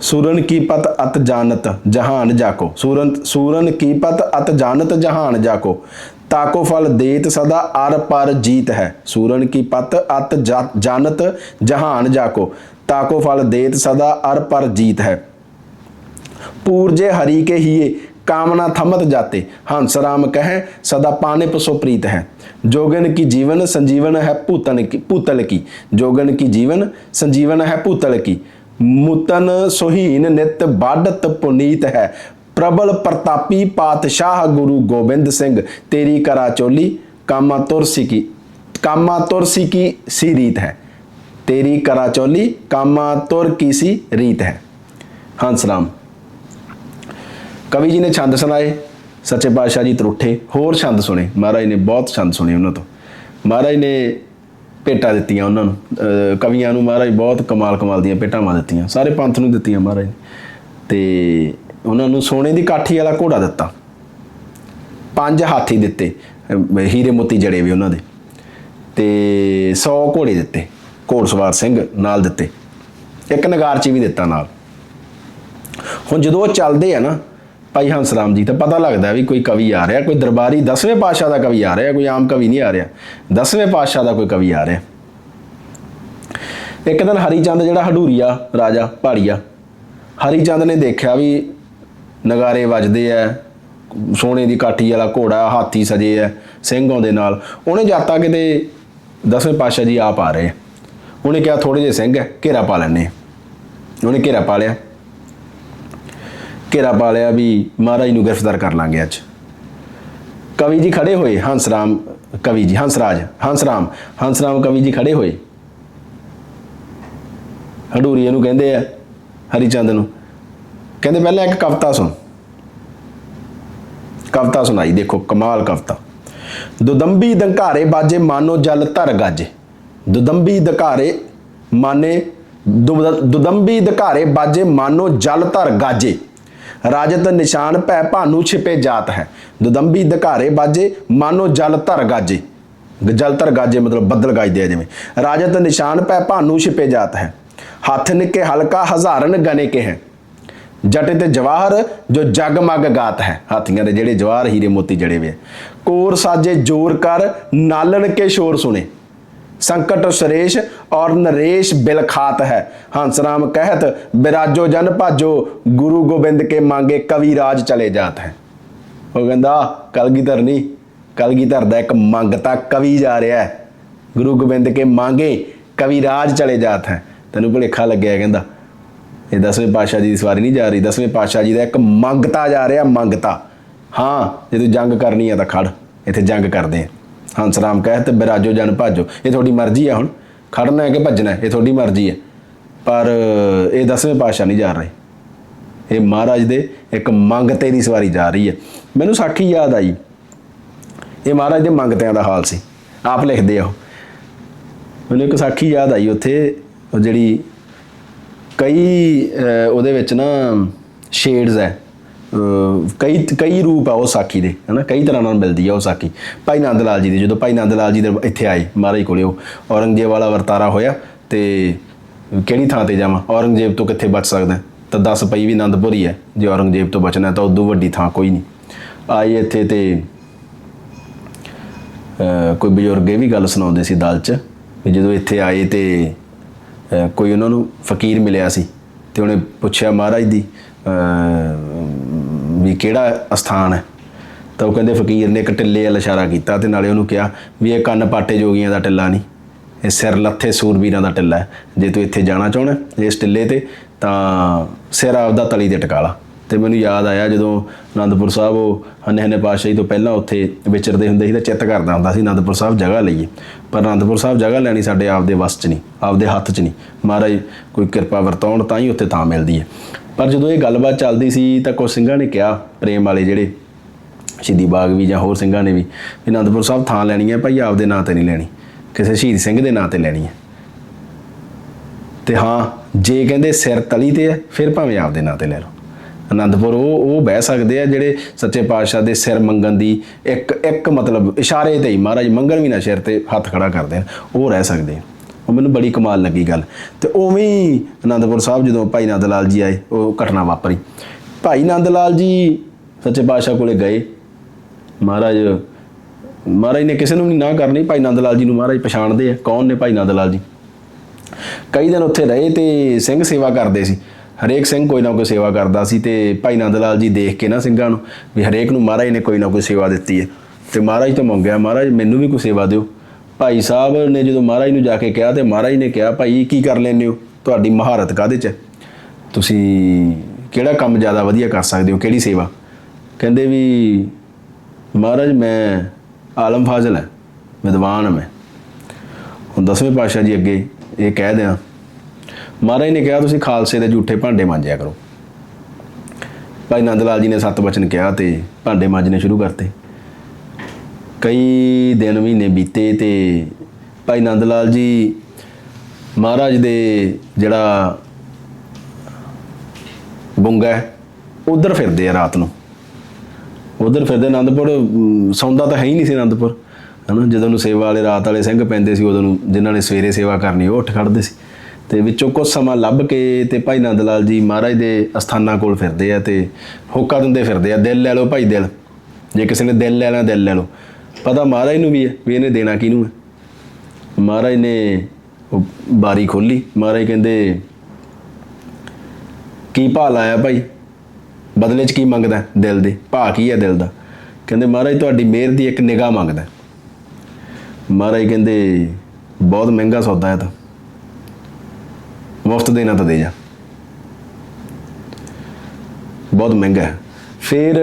ਸੂਰਨ ਕੀ ਪਤ ਅਤ ਜਾਣਤ ਜਹਾਨ ਜਾਕੋ ਸੂਰਨ ਸੂਰਨ ਕੀ ਪਤ ਅਤ ਜਾਣਤ ਜਹਾਨ ਜਾਕੋ ਤਾਕੋ ਫਲ ਦੇਤ ਸਦਾ ਅਰ ਪਰ ਜੀਤ ਹੈ ਸੂਰਨ ਕੀ ਪਤ ਅਤ ਜਾਣਤ ਜਹਾਨ ਜਾਕੋ ਤਾਕੋ ਫਲ ਦੇਤ ਸਦਾ ਅਰ ਪਰ ਜੀਤ ਹੈ ਪੂਰਜੇ ਹਰੀ ਕੇ ਹੀਏ कामना थमत जाते हंस राम कहे सदा पाने पसो प्रीत है जोगन की जीवन संजीवन है पूतन की पूतल की जोगन की जीवन संजीवन है पूतल की मुतन सुहीन नित बाडत पुनीत है प्रबल प्रतापी पातशाह गुरु गोबिंद सिंह तेरी करा चोली कामा तुरसी की कामा तुरसी की सी रीत है तेरी करा चोली कामा तुर की सी रीत है हंस राम ਕਵੀ ਜੀ ਨੇ ਛੰਦ ਸੁਣਾਏ, ਸੱਚੇ ਪਾਤਸ਼ਾਹ ਜੀ ਤਰੁੱਠੇ, ਹੋਰ ਛੰਦ ਸੁਣੇ। ਮਹਾਰਾਜ ਨੇ ਬਹੁਤ ਛੰਦ ਸੁਣੇ ਉਹਨਾਂ ਤੋਂ। ਮਹਾਰਾਜ ਨੇ ਭੇਟਾਂ ਦਿੱਤੀਆਂ ਉਹਨਾਂ ਨੂੰ। ਕਵੀਆਂ ਨੂੰ ਮਹਾਰਾਜ ਬਹੁਤ ਕਮਾਲ ਕਮਾਲ ਦੀਆਂ ਭੇਟਾਵਾਂ ਦਿੱਤੀਆਂ। ਸਾਰੇ ਪੰਥ ਨੂੰ ਦਿੱਤੀਆਂ ਮਹਾਰਾਜ ਨੇ। ਤੇ ਉਹਨਾਂ ਨੂੰ ਸੋਨੇ ਦੀ ਕਾਠੀ ਵਾਲਾ ਘੋੜਾ ਦਿੱਤਾ। ਪੰਜ ਹਾਥੀ ਦਿੱਤੇ। ਹੀਰੇ ਮੋਤੀ ਜੜੇ ਵੀ ਉਹਨਾਂ ਦੇ। ਤੇ 100 ਘੋੜੇ ਦਿੱਤੇ। ਘੋੜਸਵਾਰ ਸਿੰਘ ਨਾਲ ਦਿੱਤੇ। ਇੱਕ ਨਗਾਰਚੀ ਵੀ ਦਿੱਤਾ ਨਾਲ। ਹੁਣ ਜਦੋਂ ਉਹ ਚੱਲਦੇ ਆ ਨਾ ਭਾਈ ਹੰਸ ਰਾਮ ਜੀ, ਤਾਂ ਪਤਾ ਲੱਗਦਾ ਵੀ ਕੋਈ ਕਵੀ ਆ ਰਿਹਾ, ਕੋਈ ਦਰਬਾਰੀ 10ਵੇਂ ਪਾਤਸ਼ਾਹ ਦਾ ਕਵੀ ਆ ਰਿਹਾ, ਕੋਈ ਆਮ ਕਵੀ ਨਹੀਂ ਆ ਰਿਹਾ। 10ਵੇਂ ਪਾਤਸ਼ਾਹ ਦਾ ਕੋਈ ਕਵੀ ਆ ਰਿਹਾ। ਇੱਕ ਦਿਨ ਹਰੀਚੰਦ ਜਿਹੜਾ ਹਡੂਰੀਆ ਰਾਜਾ, ਪਹਾੜੀਆ, ਹਰੀਚੰਦ ਨੇ ਦੇਖਿਆ ਵੀ ਨਗਾਰੇ ਵੱਜਦੇ ਐ ਸੋਨੇ ਦੀ ਕਾਠੀ ਵਾਲਾ ਘੋੜਾ, ਹਾਥੀ ਸਜੇ ਐ ਸਿੰਘ ਆਉਂਦੇ ਨਾਲ। ਉਹਨੇ ਜਾਤਾ ਕਿਤੇ ਦਸਵੇਂ ਪਾਤਸ਼ਾਹ ਜੀ ਆਪ ਆ ਰਹੇ, ਉਹਨੇ ਕਿਹਾ ਥੋੜੇ ਜਿਹੇ ਸਿੰਘ ਐ ਘੇਰਾ ਪਾ ਲੈਣੇ ਉਹਨੇ ਘੇਰਾ ਪਾ ਲਿਆ। ਘੇਰਾ ਪਾ ਲਿਆ ਵੀ ਮਹਾਰਾਜ ਨੂੰ ਗ੍ਰਿਫਤਾਰ ਕਰ ਲਾਂਗੇ ਅੱਜ। ਕਵੀ ਜੀ ਖੜੇ ਹੋਏ ਹੰਸਰਾਮ ਕਵੀ ਜੀ ਹੰਸਰਾਜ ਹੰਸਰਾਮ ਹੰਸਰਾਮ ਕਵੀ ਜੀ ਖੜੇ ਹੋਏ। ਹਡੂਰੀਏ ਨੂੰ ਕਹਿੰਦੇ ਆ, ਹਰੀਚੰਦ ਨੂੰ। ਕਹਿੰਦੇ ਪਹਿਲਾਂ ਇੱਕ ਕਵਿਤਾ ਸੁਣ। ਕਵਿਤਾ ਸੁਣਾਈ, ਦੇਖੋ, ਕਮਾਲ ਕਵਿਤਾ। ਦੁਦੰਬੀ ਦੰਕਾਰੇ ਬਾਜੇ ਮਾਨੋ ਜਲ ਧਰ ਗਾਜੇ। ਦੁਦੰਬੀ ਦਕਾਰੇ ਮਾਨੇ, ਦੁਦ- ਦੁਦੰਬੀ ਦਕਾਰੇ ਬਾਜੇ ਮਾਨੋ ਜਲ ਧਰ ਗਾਜੇ। ਰਾਜਤ ਨਿਸ਼ਾਨ ਭੈ ਭਾਨੂ ਛਿਪੇ ਜਾਤ ਹੈ। ਦੁਦੰਬੀ ਦਕਾਰੇ ਬਾਜੇ, ਮਾਨੋ ਜਲ ਧਰ ਗਾਜੇ। ਜਲ ਧਰ ਗਾਜੇ ਮਤਲਬ ਬੱਦਲ ਗਾਜਦੇ ਆ ਜਿਵੇਂ। ਰਾਜਤ ਨਿਸ਼ਾਨ ਭੈ ਭਾਨੂ ਛਿਪੇ ਜਾਤ ਹੈ। ਹੱਥ ਨਿੱਕੇ ਹਲਕਾ ਹਜ਼ਾਰਨ ਗਨੇ ਕੇ ਹੈ। ਜਟੇ ਤੇ ਜਵਾਹਰ ਜੋ ਜਗਮਗ ਗਾਤ ਹੈ। ਹਾਥੀਆਂ ਦੇ ਜਿਹੜੇ ਜਵਾਹਰ, ਹੀਰੇ ਮੋਤੀ ਜੜੇ ਵੇ ਕੋਰ ਸਾਜੇ ਜੋਰ ਕਰ, ਨਾਲਣ ਕੇ ਸ਼ੋਰ ਸੁਣੇ। ਸੰਕਟ ਸਰੇਸ਼ ਔਰ ਨਰੇਸ਼ ਬਿਲਖਾਤ ਹੈ। ਹੰਸਰਾਮ ਕਹਿਤ, ਬਿਰਾਜੋ ਜਨ ਭਾਜੋ, ਗੁਰੂ ਗੋਬਿੰਦ ਕੇ ਮੰਗੇ ਕਵੀ ਰਾਜ ਚਲੇ ਜਾਤ ਹੈ। ਉਹ ਕਹਿੰਦਾ, ਕਲਗੀਧਰ ਨਹੀਂ ਕਲਗੀਧਰ ਦਾ ਇੱਕ ਮੰਗਤਾ ਕਵੀ ਜਾ ਰਿਹਾ ਹੈ। ਗੁਰੂ ਗੋਬਿੰਦ ਕੇ ਮੰਗੇ ਕਵੀ ਰਾਜ ਚਲੇ ਜਾਤ ਹੈ। ਤੈਨੂੰ ਭੁਲੇਖਾ ਲੱਗਿਆ ਕਹਿੰਦਾ। ਇਹ ਦਸਵੇਂ ਪਾਤਸ਼ਾਹ ਜੀ ਦੀ ਸਵਾਰੀ ਨਹੀਂ ਜਾ ਰਹੀ। ਦਸਵੇਂ ਪਾਤਸ਼ਾਹ ਜੀ ਦਾ ਇੱਕ ਮੰਗਤਾ ਜਾ ਰਿਹਾ ਮੰਗਤਾ ਹਾਂ, ਜੇ ਤੂੰ ਜੰਗ ਕਰਨੀ ਆ ਤਾਂ ਖੜ। ਇੱਥੇ ਜੰਗ ਕਰਦੇ ਆ। ਹੰਸ ਹੰਸਰਾਮ ਕਹਿਤ ਬਿਰਾਜੋ ਜਨ ਭਾਜੋ। ਇਹ ਤੁਹਾਡੀ ਮਰਜ਼ੀ ਆ ਹੁਣ। ਖੜਨਾ ਹੈ ਕਿ ਭੱਜਣਾ ਹੈ? ਇਹ ਤੁਹਾਡੀ ਮਰਜ਼ੀ ਹੈ। ਪਰ ਇਹ ਦਸਵੇਂ ਪਾਤਸ਼ਾਹ ਨਹੀਂ ਜਾ ਰਹੇ। ਇਹ ਮਹਾਰਾਜ ਦੇ ਇੱਕ ਮੰਗਤੇ ਦੀ ਸਵਾਰੀ ਜਾ ਰਹੀ ਹੈ। ਮੈਨੂੰ ਸਾਖੀ ਯਾਦ ਆਈ। ਇਹ ਮਹਾਰਾਜ ਦੇ ਮੰਗਤਿਆਂ ਦਾ ਹਾਲ ਸੀ। ਆਪ ਲਿਖਦੇ ਆ ਉਹ। ਮੈਨੂੰ ਇੱਕ ਸਾਖੀ ਯਾਦ ਆਈ ਉੱਥੇ। ਜਿਹੜੀ ਕਈ ਉਹਦੇ ਵਿੱਚ ਨਾ ਸ਼ੇਡਸ ਹੈ। ਕਈ ਕਈ ਰੂਪ ਆ ਉਹ ਸਾਖੀ ਦੇ, ਹਨਾ? ਕਈ ਤਰ੍ਹਾਂ ਨਾਲ ਮਿਲਦੀ ਆ ਉਹ ਸਾਖੀ ਭਾਈ ਨੰਦ ਲਾਲ ਜੀ ਦੀ, ਜਦੋਂ ਭਾਈ ਨੰਦ ਲਾਲ ਜੀ ਦੇ ਇੱਥੇ ਆਏ ਮਹਾਰਾਜ ਕੋਲੇ, ਉਹ ਔਰੰਗਜ਼ੇਬ ਵਾਲਾ ਵਰਤਾਰਾ ਹੋਇਆ ਤੇ ਕਿਹੜੀ ਥਾਂ ਤੇ ਜਾਵਾਂ? ਔਰੰਗਜ਼ੇਬ ਤੋਂ ਕਿੱਥੇ ਬਚ ਸਕਦਾ? ਤਾਂ 10 ਪਈ ਵੀ ਆਨੰਦਪੁਰ ਹੀ ਹੈ ਜੇ ਔਰੰਗਜ਼ੇਬ ਤੋਂ ਬਚਣਾ ਤਾਂ ਉਦੋਂ ਵੱਡੀ ਥਾਂ ਕੋਈ ਨਹੀਂ। ਆਏ ਇੱਥੇ ਤੇ ਕੋਈ ਬਜ਼ੁਰਗ ਇਹ ਵੀ ਗੱਲ ਸੁਣਾਉਂਦੇ ਸੀ ਦਲ 'ਚ, ਵੀ ਜਦੋਂ ਇੱਥੇ ਆਏ ਤੇ ਕੋਈ ਉਹਨਾਂ ਨੂੰ ਫਕੀਰ ਮਿਲਿਆ ਸੀ ਤੇ ਉਹਨੇ ਪੁੱਛਿਆ ਮਹਾਰਾਜ ਦੀ ਵੀ ਕਿਹੜਾ ਅਸਥਾਨ ਹੈ? ਤਾਂ ਉਹ ਕਹਿੰਦੇ ਫਕੀਰ ਨੇ ਇੱਕ ਟਿੱਲੇ ਵੱਲ ਇਸ਼ਾਰਾ ਕੀਤਾ ਤੇ ਨਾਲੇ ਉਹਨੂੰ ਕਿਹਾ ਵੀ ਇਹ ਕੰਨ ਪਾਟੇ ਜੋਗੀਆਂ ਦਾ ਟਿੱਲਾ ਨਹੀਂ, ਇਹ ਸਿਰ ਲੱਥੇ ਸੂਰਬੀਰਾਂ ਦਾ ਟਿੱਲਾ ਹੈ। ਜੇ ਤੂੰ ਇੱਥੇ ਜਾਣਾ ਚਾਹਣਾ ਇਸ ਟਿੱਲੇ ਤੇ, ਤਾਂ ਸਿਰ ਆਪਦਾ ਤਲੀ ਤੇ ਟਿਕਾ ਲਾ। ਤੇ ਮੈਨੂੰ ਯਾਦ ਆਇਆ ਜਦੋਂ ਆਨੰਦਪੁਰ ਸਾਹਿਬ ਉਹ ਹਨੇ ਹਨੇ ਪਾਤਸ਼ਾਹੀ ਤੋਂ ਪਹਿਲਾਂ ਉੱਥੇ ਵਿਚਰਦੇ ਹੁੰਦੇ ਸੀ ਤਾਂ ਚਿੱਤ ਕਰਦਾ ਹੁੰਦਾ ਸੀ ਆਨੰਦਪੁਰ ਸਾਹਿਬ ਜਗ੍ਹਾ ਲਈਏ। ਪਰ ਆਨੰਦਪੁਰ ਸਾਹਿਬ ਜਗ੍ਹਾ ਲੈਣੀ ਸਾਡੇ ਆਪਦੇ ਵੱਸ 'ਚ ਨਹੀਂ, ਆਪਦੇ ਹੱਥ 'ਚ ਨਹੀਂ। ਮਹਾਰਾਜ, ਕੋਈ ਕਿਰਪਾ ਵਰਤਾਉਣ ਤਾਂ ਹੀ ਉੱਥੇ ਤਾਂ ਮਿਲਦੀ ਹੈ। ਪਰ ਜਦੋਂ ਇਹ ਗੱਲਬਾਤ ਚੱਲਦੀ ਸੀ ਤਾਂ ਕੁਝ ਸਿੰਘਾਂ ਨੇ ਕਿਹਾ, ਪ੍ਰੇਮ ਵਾਲੇ ਜਿਹੜੇ, ਸ਼ਹੀਦੀ ਬਾਗ ਵੀ ਜਾਂ ਹੋਰ ਸਿੰਘਾਂ ਨੇ ਵੀ ਅਨੰਦਪੁਰ ਸਾਹਿਬ ਥਾਂ ਲੈਣੀ ਹੈ, ਭਾਈ ਆਪਦੇ ਨਾਂ ਤੇ ਨਹੀਂ ਲੈਣੀ, ਕਿਸੇ ਸ਼ਹੀਦ ਸਿੰਘ ਦੇ ਨਾਂ ਤੇ ਲੈਣੀ ਹੈ। ਤੇ ਹਾਂ, ਜੇ ਕਹਿੰਦੇ ਸਿਰ ਤਲੀ ਤੇ ਹੈ, ਫਿਰ ਭਾਵੇਂ ਆਪਦੇ ਨਾਂ ਤੇ ਲੈ ਲਓ। ਅਨੰਦਪੁਰ ਉਹ ਉਹ ਬਹਿ ਸਕਦੇ ਆ ਜਿਹੜੇ ਸੱਚੇ ਪਾਤਸ਼ਾਹ ਦੇ ਸਿਰ ਮੰਗਣ ਦੀ ਇੱਕ ਇੱਕ ਮਤਲਬ ਇਸ਼ਾਰੇ ਤੇ ਹੀ, ਮਹਾਰਾਜ ਮੰਗਣ ਵੀ ਨਾ ਸਿਰ ਤੇ ਹੱਥ ਖੜਾ ਕਰਦੇ ਆ ਉਹ ਰਹਿ ਸਕਦੇ ਆ। ਉਹ ਮੈਨੂੰ ਬੜੀ ਕਮਾਲ ਲੱਗੀ ਗੱਲ। ਤੇ ਉਵੇਂ ਹੀ ਆਨੰਦਪੁਰ ਸਾਹਿਬ ਜਦੋਂ ਭਾਈ ਨੰਦ ਲਾਲ ਜੀ ਆਏ, ਉਹ ਘਟਨਾ ਵਾਪਰੀ। ਭਾਈ ਨੰਦ ਲਾਲ ਜੀ ਸੱਚੇ ਪਾਤਸ਼ਾਹ ਕੋਲੇ ਗਏ। ਮਹਾਰਾਜ ਮਹਾਰਾਜ ਨੇ ਕਿਸੇ ਨੂੰ ਨਹੀਂ ਨਾ ਕਰਨੀ, ਭਾਈ ਨੰਦ ਲਾਲ ਜੀ ਨੂੰ ਮਹਾਰਾਜ ਪਛਾਣਦੇ ਆ। ਕੌਣ ਨੇ ਭਾਈ ਨੰਦ ਲਾਲ ਜੀ? ਕਈ ਦਿਨ ਉੱਥੇ ਰਹੇ ਤੇ ਸਿੰਘ ਸੇਵਾ ਕਰਦੇ ਸੀ। ਹਰੇਕ ਸਿੰਘ ਕੋਈ ਨਾ ਕੋਈ ਸੇਵਾ ਕਰਦਾ ਸੀ ਤੇ ਭਾਈ ਨੰਦ ਲਾਲ ਜੀ ਦੇਖ ਕੇ ਨਾ ਸਿੰਘਾਂ ਨੂੰ ਵੀ ਹਰੇਕ ਨੂੰ ਮਹਾਰਾਜ ਨੇ ਕੋਈ ਨਾ ਕੋਈ ਸੇਵਾ ਦਿੱਤੀ ਹੈ। ਤੇ ਮਹਾਰਾਜ ਤੋਂ ਮੰਗਿਆ, ਮਹਾਰਾਜ ਮੈਨੂੰ ਵੀ ਕੋਈ ਸੇਵਾ ਦਿਓ। ਭਾਈ ਸਾਹਿਬ ਨੇ ਜਦੋਂ ਮਹਾਰਾਜ ਨੂੰ ਜਾ ਕੇ ਕਿਹਾ ਤੇ ਮਹਾਰਾਜ ਨੇ ਕਿਹਾ, ਭਾਈ, ਕੀ ਕਰ ਲੈਂਦੇ ਹੋ? ਤੁਹਾਡੀ ਮਹਾਰਤ ਕਾਹਦੇ 'ਚ ਹੈ? ਤੁਸੀਂ ਕਿਹੜਾ ਕੰਮ ਜ਼ਿਆਦਾ ਵਧੀਆ ਕਰ ਸਕਦੇ ਹੋ? ਕਿਹੜੀ ਸੇਵਾ? ਕਹਿੰਦੇ ਵੀ, ਮਹਾਰਾਜ, ਮੈਂ ਆਲਮ ਫਾਜ਼ਲ ਹੈ, ਵਿਦਵਾਨ ਮੈਂ। ਹੁਣ ਦਸਵੇਂ ਪਾਤਸ਼ਾਹ ਜੀ ਅੱਗੇ ਇਹ ਕਹਿ ਦਿਆਂ, ਮਹਾਰਾਜ ਨੇ ਕਿਹਾ, ਤੁਸੀਂ ਖਾਲਸੇ ਦੇ ਝੂਠੇ ਭਾਂਡੇ ਮਾਂਜਿਆ ਕਰੋ। ਭਾਈ ਨੰਦ ਲਾਲ ਜੀ ਨੇ ਸੱਤ ਬਚਨ ਕਿਹਾ ਤੇ ਭਾਂਡੇ ਮਾਂਜਣੇ ਸ਼ੁਰੂ ਕਰਤੇ। ਕਈ ਦਿਨ ਮਹੀਨੇ ਬੀਤੇ ਤੇ ਭਾਈ ਨੰਦ ਲਾਲ ਜੀ ਮਹਾਰਾਜ ਦੇ ਜਿਹੜਾ ਬੁੰਗਾ ਉਧਰ ਫਿਰਦੇ ਆ ਰਾਤ ਨੂੰ। ਉਧਰ ਫਿਰਦੇ ਆਨੰਦਪੁਰ ਸੌਂਦਾ ਤਾਂ ਹੈ ਹੀ ਨਹੀਂ ਸੀ ਆਨੰਦਪੁਰ ਹਨਾ, ਜਦੋਂ ਨੂੰ ਸੇਵਾ ਵਾਲੇ, ਰਾਤ ਵਾਲੇ ਸਿੰਘ ਪੈਂਦੇ ਸੀ, ਉਦੋਂ ਨੂੰ ਜਿਨ੍ਹਾਂ ਨੇ ਸਵੇਰੇ ਸੇਵਾ ਕਰਨੀ, ਉਹ ਉੱਠ ਖੜਦੇ ਸੀ। ਤੇ ਵਿੱਚੋਂ ਕੁਝ ਸਮਾਂ ਲੱਭ ਕੇ ਤੇ ਭਾਈ ਨੰਦ ਲਾਲ ਜੀ ਮਹਾਰਾਜ ਦੇ ਅਸਥਾਨਾਂ ਕੋਲ ਫਿਰਦੇ ਆ ਤੇ ਹੋਕਾ ਦਿੰਦੇ ਫਿਰਦੇ ਆ, ਦਿਲ ਲੈ ਲਓ ਭਾਈ ਦਿਲ। ਜੇ ਕਿਸੇ ਨੇ ਦਿਲ ਲੈਣਾ, ਦਿਲ ਲੈ ਲਓ। ਪਤਾ ਮਹਾਰਾਜ ਨੂੰ ਵੀ ਹੈ ਵੀ ਇਹਨੇ ਦੇਣਾ ਕਿਹਨੂੰ ਹੈ? ਮਹਾਰਾਜ ਨੇ ਉਹ ਬਾਰੀ ਖੋਲੀ ਮਹਾਰਾਜ ਕਹਿੰਦੇ, ਕੀ ਭਾ ਲਾਇਆ ਭਾਈ? ਬਦਲੇ 'ਚ ਕੀ ਮੰਗਦਾ ਦਿਲ ਦੇ? ਭਾ ਕੀ ਹੈ ਦਿਲ ਦਾ? ਕਹਿੰਦੇ, ਮਹਾਰਾਜ, ਤੁਹਾਡੀ ਮਿਹਰ ਦੀ ਇੱਕ ਨਿਗਾਹ ਮੰਗਦਾ ਮਹਾਰਾਜ ਕਹਿੰਦੇ, ਬਹੁਤ ਮਹਿੰਗਾ ਸੌਦਾ ਹੈ ਤਾਂ। ਮੁਫਤ ਦੇਣਾ ਤਾਂ ਦੇ ਜਾ। ਬਹੁਤ ਮਹਿੰਗਾ ਹੈ। ਫਿਰ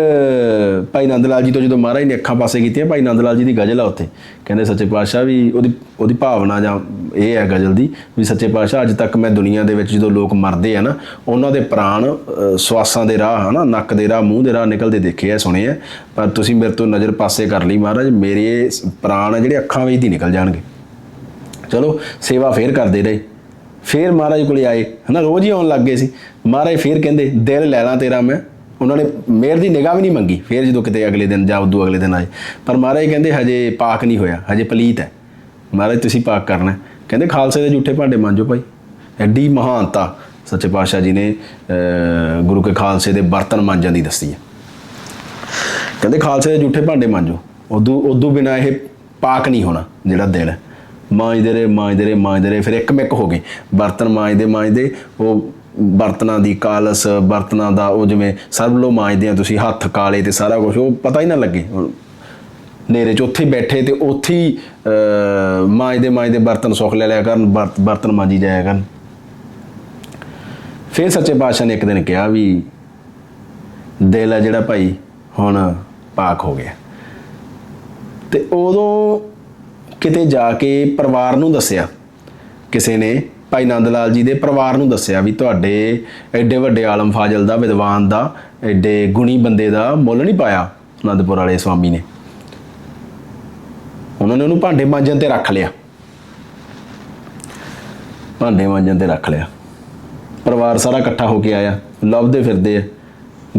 ਭਾਈ ਨੰਦ ਲਾਲ ਜੀ ਤੋਂ ਜਦੋਂ ਮਹਾਰਾਜ ਨੇ ਅੱਖਾਂ ਪਾਸੇ ਕੀਤੀਆਂ, ਭਾਈ ਨੰਦ ਲਾਲ ਜੀ ਦੀ ਗਜ਼ਲ ਆ ਉੱਥੇ। ਕਹਿੰਦੇ ਸੱਚੇ ਪਾਤਸ਼ਾਹ ਵੀ ਉਹਦੀ ਉਹਦੀ ਭਾਵਨਾ ਜਾਂ ਇਹ ਹੈ ਗਜ਼ਲ ਦੀ ਵੀ ਸੱਚੇ ਪਾਤਸ਼ਾਹ, ਅੱਜ ਤੱਕ ਮੈਂ ਦੁਨੀਆ ਦੇ ਵਿੱਚ ਜਦੋਂ ਲੋਕ ਮਰਦੇ ਆ ਨਾ, ਉਹਨਾਂ ਦੇ ਪ੍ਰਾਣ ਸਵਾਸਾਂ ਦੇ ਰਾਹ ਹਨਾ, ਨੱਕ ਦੇ ਰਾਹ, ਮੂੰਹ ਦੇ ਰਾਹ ਨਿਕਲਦੇ ਦੇਖੇ ਆ, ਸੁਣੇ ਆ। ਪਰ ਤੁਸੀਂ ਮੇਰੇ ਤੋਂ ਨਜ਼ਰ ਪਾਸੇ ਕਰ ਲਈ ਮਹਾਰਾਜ, ਮੇਰੇ ਪ੍ਰਾਣ ਆ ਜਿਹੜੇ ਅੱਖਾਂ ਵਿੱਚ ਦੀ ਨਿਕਲ ਜਾਣਗੇ। ਚਲੋ, ਸੇਵਾ ਫੇਰ ਕਰਦੇ ਰਹੇ। ਫੇਰ ਮਹਾਰਾਜ ਕੋਲੇ ਆਏ, ਹਨਾ, ਰੋਜ਼ ਹੀ ਆਉਣ ਲੱਗ ਗਏ ਸੀ। ਮਹਾਰਾਜ ਫੇਰ ਕਹਿੰਦੇ, ਦਿਲ ਲੈ ਲਾਂ ਤੇਰਾ ਮੈਂ। ਉਹਨਾਂ ਨੇ ਮੇਰ ਦੀ ਨਿਗਾਹ ਵੀ ਨਹੀਂ ਮੰਗੀ, ਫੇਰ ਜਦੋਂ ਕਿਤੇ ਅਗਲੇ ਦਿਨ ਜਾਂ ਉਦੋਂ ਅਗਲੇ ਦਿਨ ਆਏ। ਪਰ ਮਹਾਰਾਜ ਕਹਿੰਦੇ ਹਜੇ ਪਾਕ ਨਹੀਂ ਹੋਇਆ, ਹਜੇ ਪਲੀਤ ਹੈ। ਮਹਾਰਾਜ, ਤੁਸੀਂ ਪਾਕ ਕਰਨਾ ਕਹਿੰਦੇ ਖਾਲਸੇ ਦੇ ਝੂਠੇ ਭਾਂਡੇ ਮਾਂਜੋ ਭਾਈ। ਐਡੀ ਮਹਾਨਤਾ ਸੱਚੇ ਪਾਤਸ਼ਾਹ ਜੀ ਨੇ ਗੁਰੂ ਕੇ ਖਾਲਸੇ ਦੇ ਬਰਤਨ ਮਾਂਜਣ ਦੀ ਦੱਸੀ ਹੈ। ਕਹਿੰਦੇ ਖਾਲਸੇ ਦੇ ਝੂਠੇ ਭਾਂਡੇ ਮਾਂਜੋ। ਉਦੋਂ ਉਦੋਂ ਬਿਨਾ ਇਹ ਪਾਕ ਨਹੀਂ ਹੋਣਾ ਜਿਹੜਾ ਦਿਲ ਹੈ। ਮਾਂਜਦੇ ਰਹੇ ਮਾਂਜਦੇ ਰਹੇ ਮਾਂਜਦੇ ਰਹੇ, ਫਿਰ ਇੱਕ ਮਿੱਕ ਹੋ ਗਏ। ਬਰਤਨ ਮਾਂਜਦੇ ਮਾਂਜਦੇ, ਉਹ ਬਰਤਨਾਂ ਦੀ ਕਾਲਸ ਬਰਤਨਾਂ ਦਾ ਉਹ ਜਿਵੇਂ ਸਰਬ ਲੋ ਮਾਂਜਦੇ ਆ ਤੁਸੀਂ ਹੱਥ ਕਾਲੇ ਤੇ ਸਾਰਾ ਕੁਝ ਉਹ ਪਤਾ ਹੀ ਨਾ ਲੱਗੇ। ਹੁਣ ਨੇਰੇ 'ਚ ਉੱਥੇ ਬੈਠੇ ਤੇ ਉੱਥੇ ਹੀ ਅਹ, ਮਾਂਜਦੇ ਮਾਂਜਦੇ ਬਰਤਨ ਸੁੱਖ ਲੈ ਲਿਆ ਕਰਨ ਬਰਤਨ ਮਾਂਜੀ ਜਾਇਆ ਕਰਨ। ਫਿਰ ਸੱਚੇ ਪਾਤਸ਼ਾਹ ਨੇ ਇੱਕ ਦਿਨ ਕਿਹਾ ਵੀ ਦਿਲ ਹੈ ਜਿਹੜਾ ਭਾਈ ਹੁਣ ਪਾਕ ਹੋ ਗਿਆ। ਤੇ ਉਦੋਂ ਕਿਤੇ ਜਾ ਕੇ ਪਰਿਵਾਰ ਨੂੰ ਦੱਸਿਆ ਕਿਸੇ ਨੇ ਭਾਈ ਨੰਦ ਲਾਲ ਜੀ ਦੇ ਪਰਿਵਾਰ ਨੂੰ ਦੱਸਿਆ ਵੀ ਤੁਹਾਡੇ ਐਡੇ ਵੱਡੇ ਆਲਮ ਫਾਜ਼ਲ ਦਾ, ਵਿਦਵਾਨ ਦਾ, ਐਡੇ ਗੁਣੀ ਬੰਦੇ ਦਾ ਮੁੱਲ ਨਹੀਂ ਪਾਇਆ ਅਨੰਦਪੁਰ ਵਾਲੇ ਸਵਾਮੀ ਨੇ। ਉਹਨਾਂ ਨੇ ਉਹਨੂੰ ਭਾਂਡੇ ਮਾਂਜਣ ਤੇ ਰੱਖ ਲਿਆ। ਭਾਂਡੇ ਮਾਂਜਣ ਤੇ ਰੱਖ ਲਿਆ। ਪਰਿਵਾਰ ਸਾਰਾ ਇਕੱਠਾ ਹੋ ਕੇ ਆਇਆ। ਲੱਭਦੇ ਫਿਰਦੇ ਆ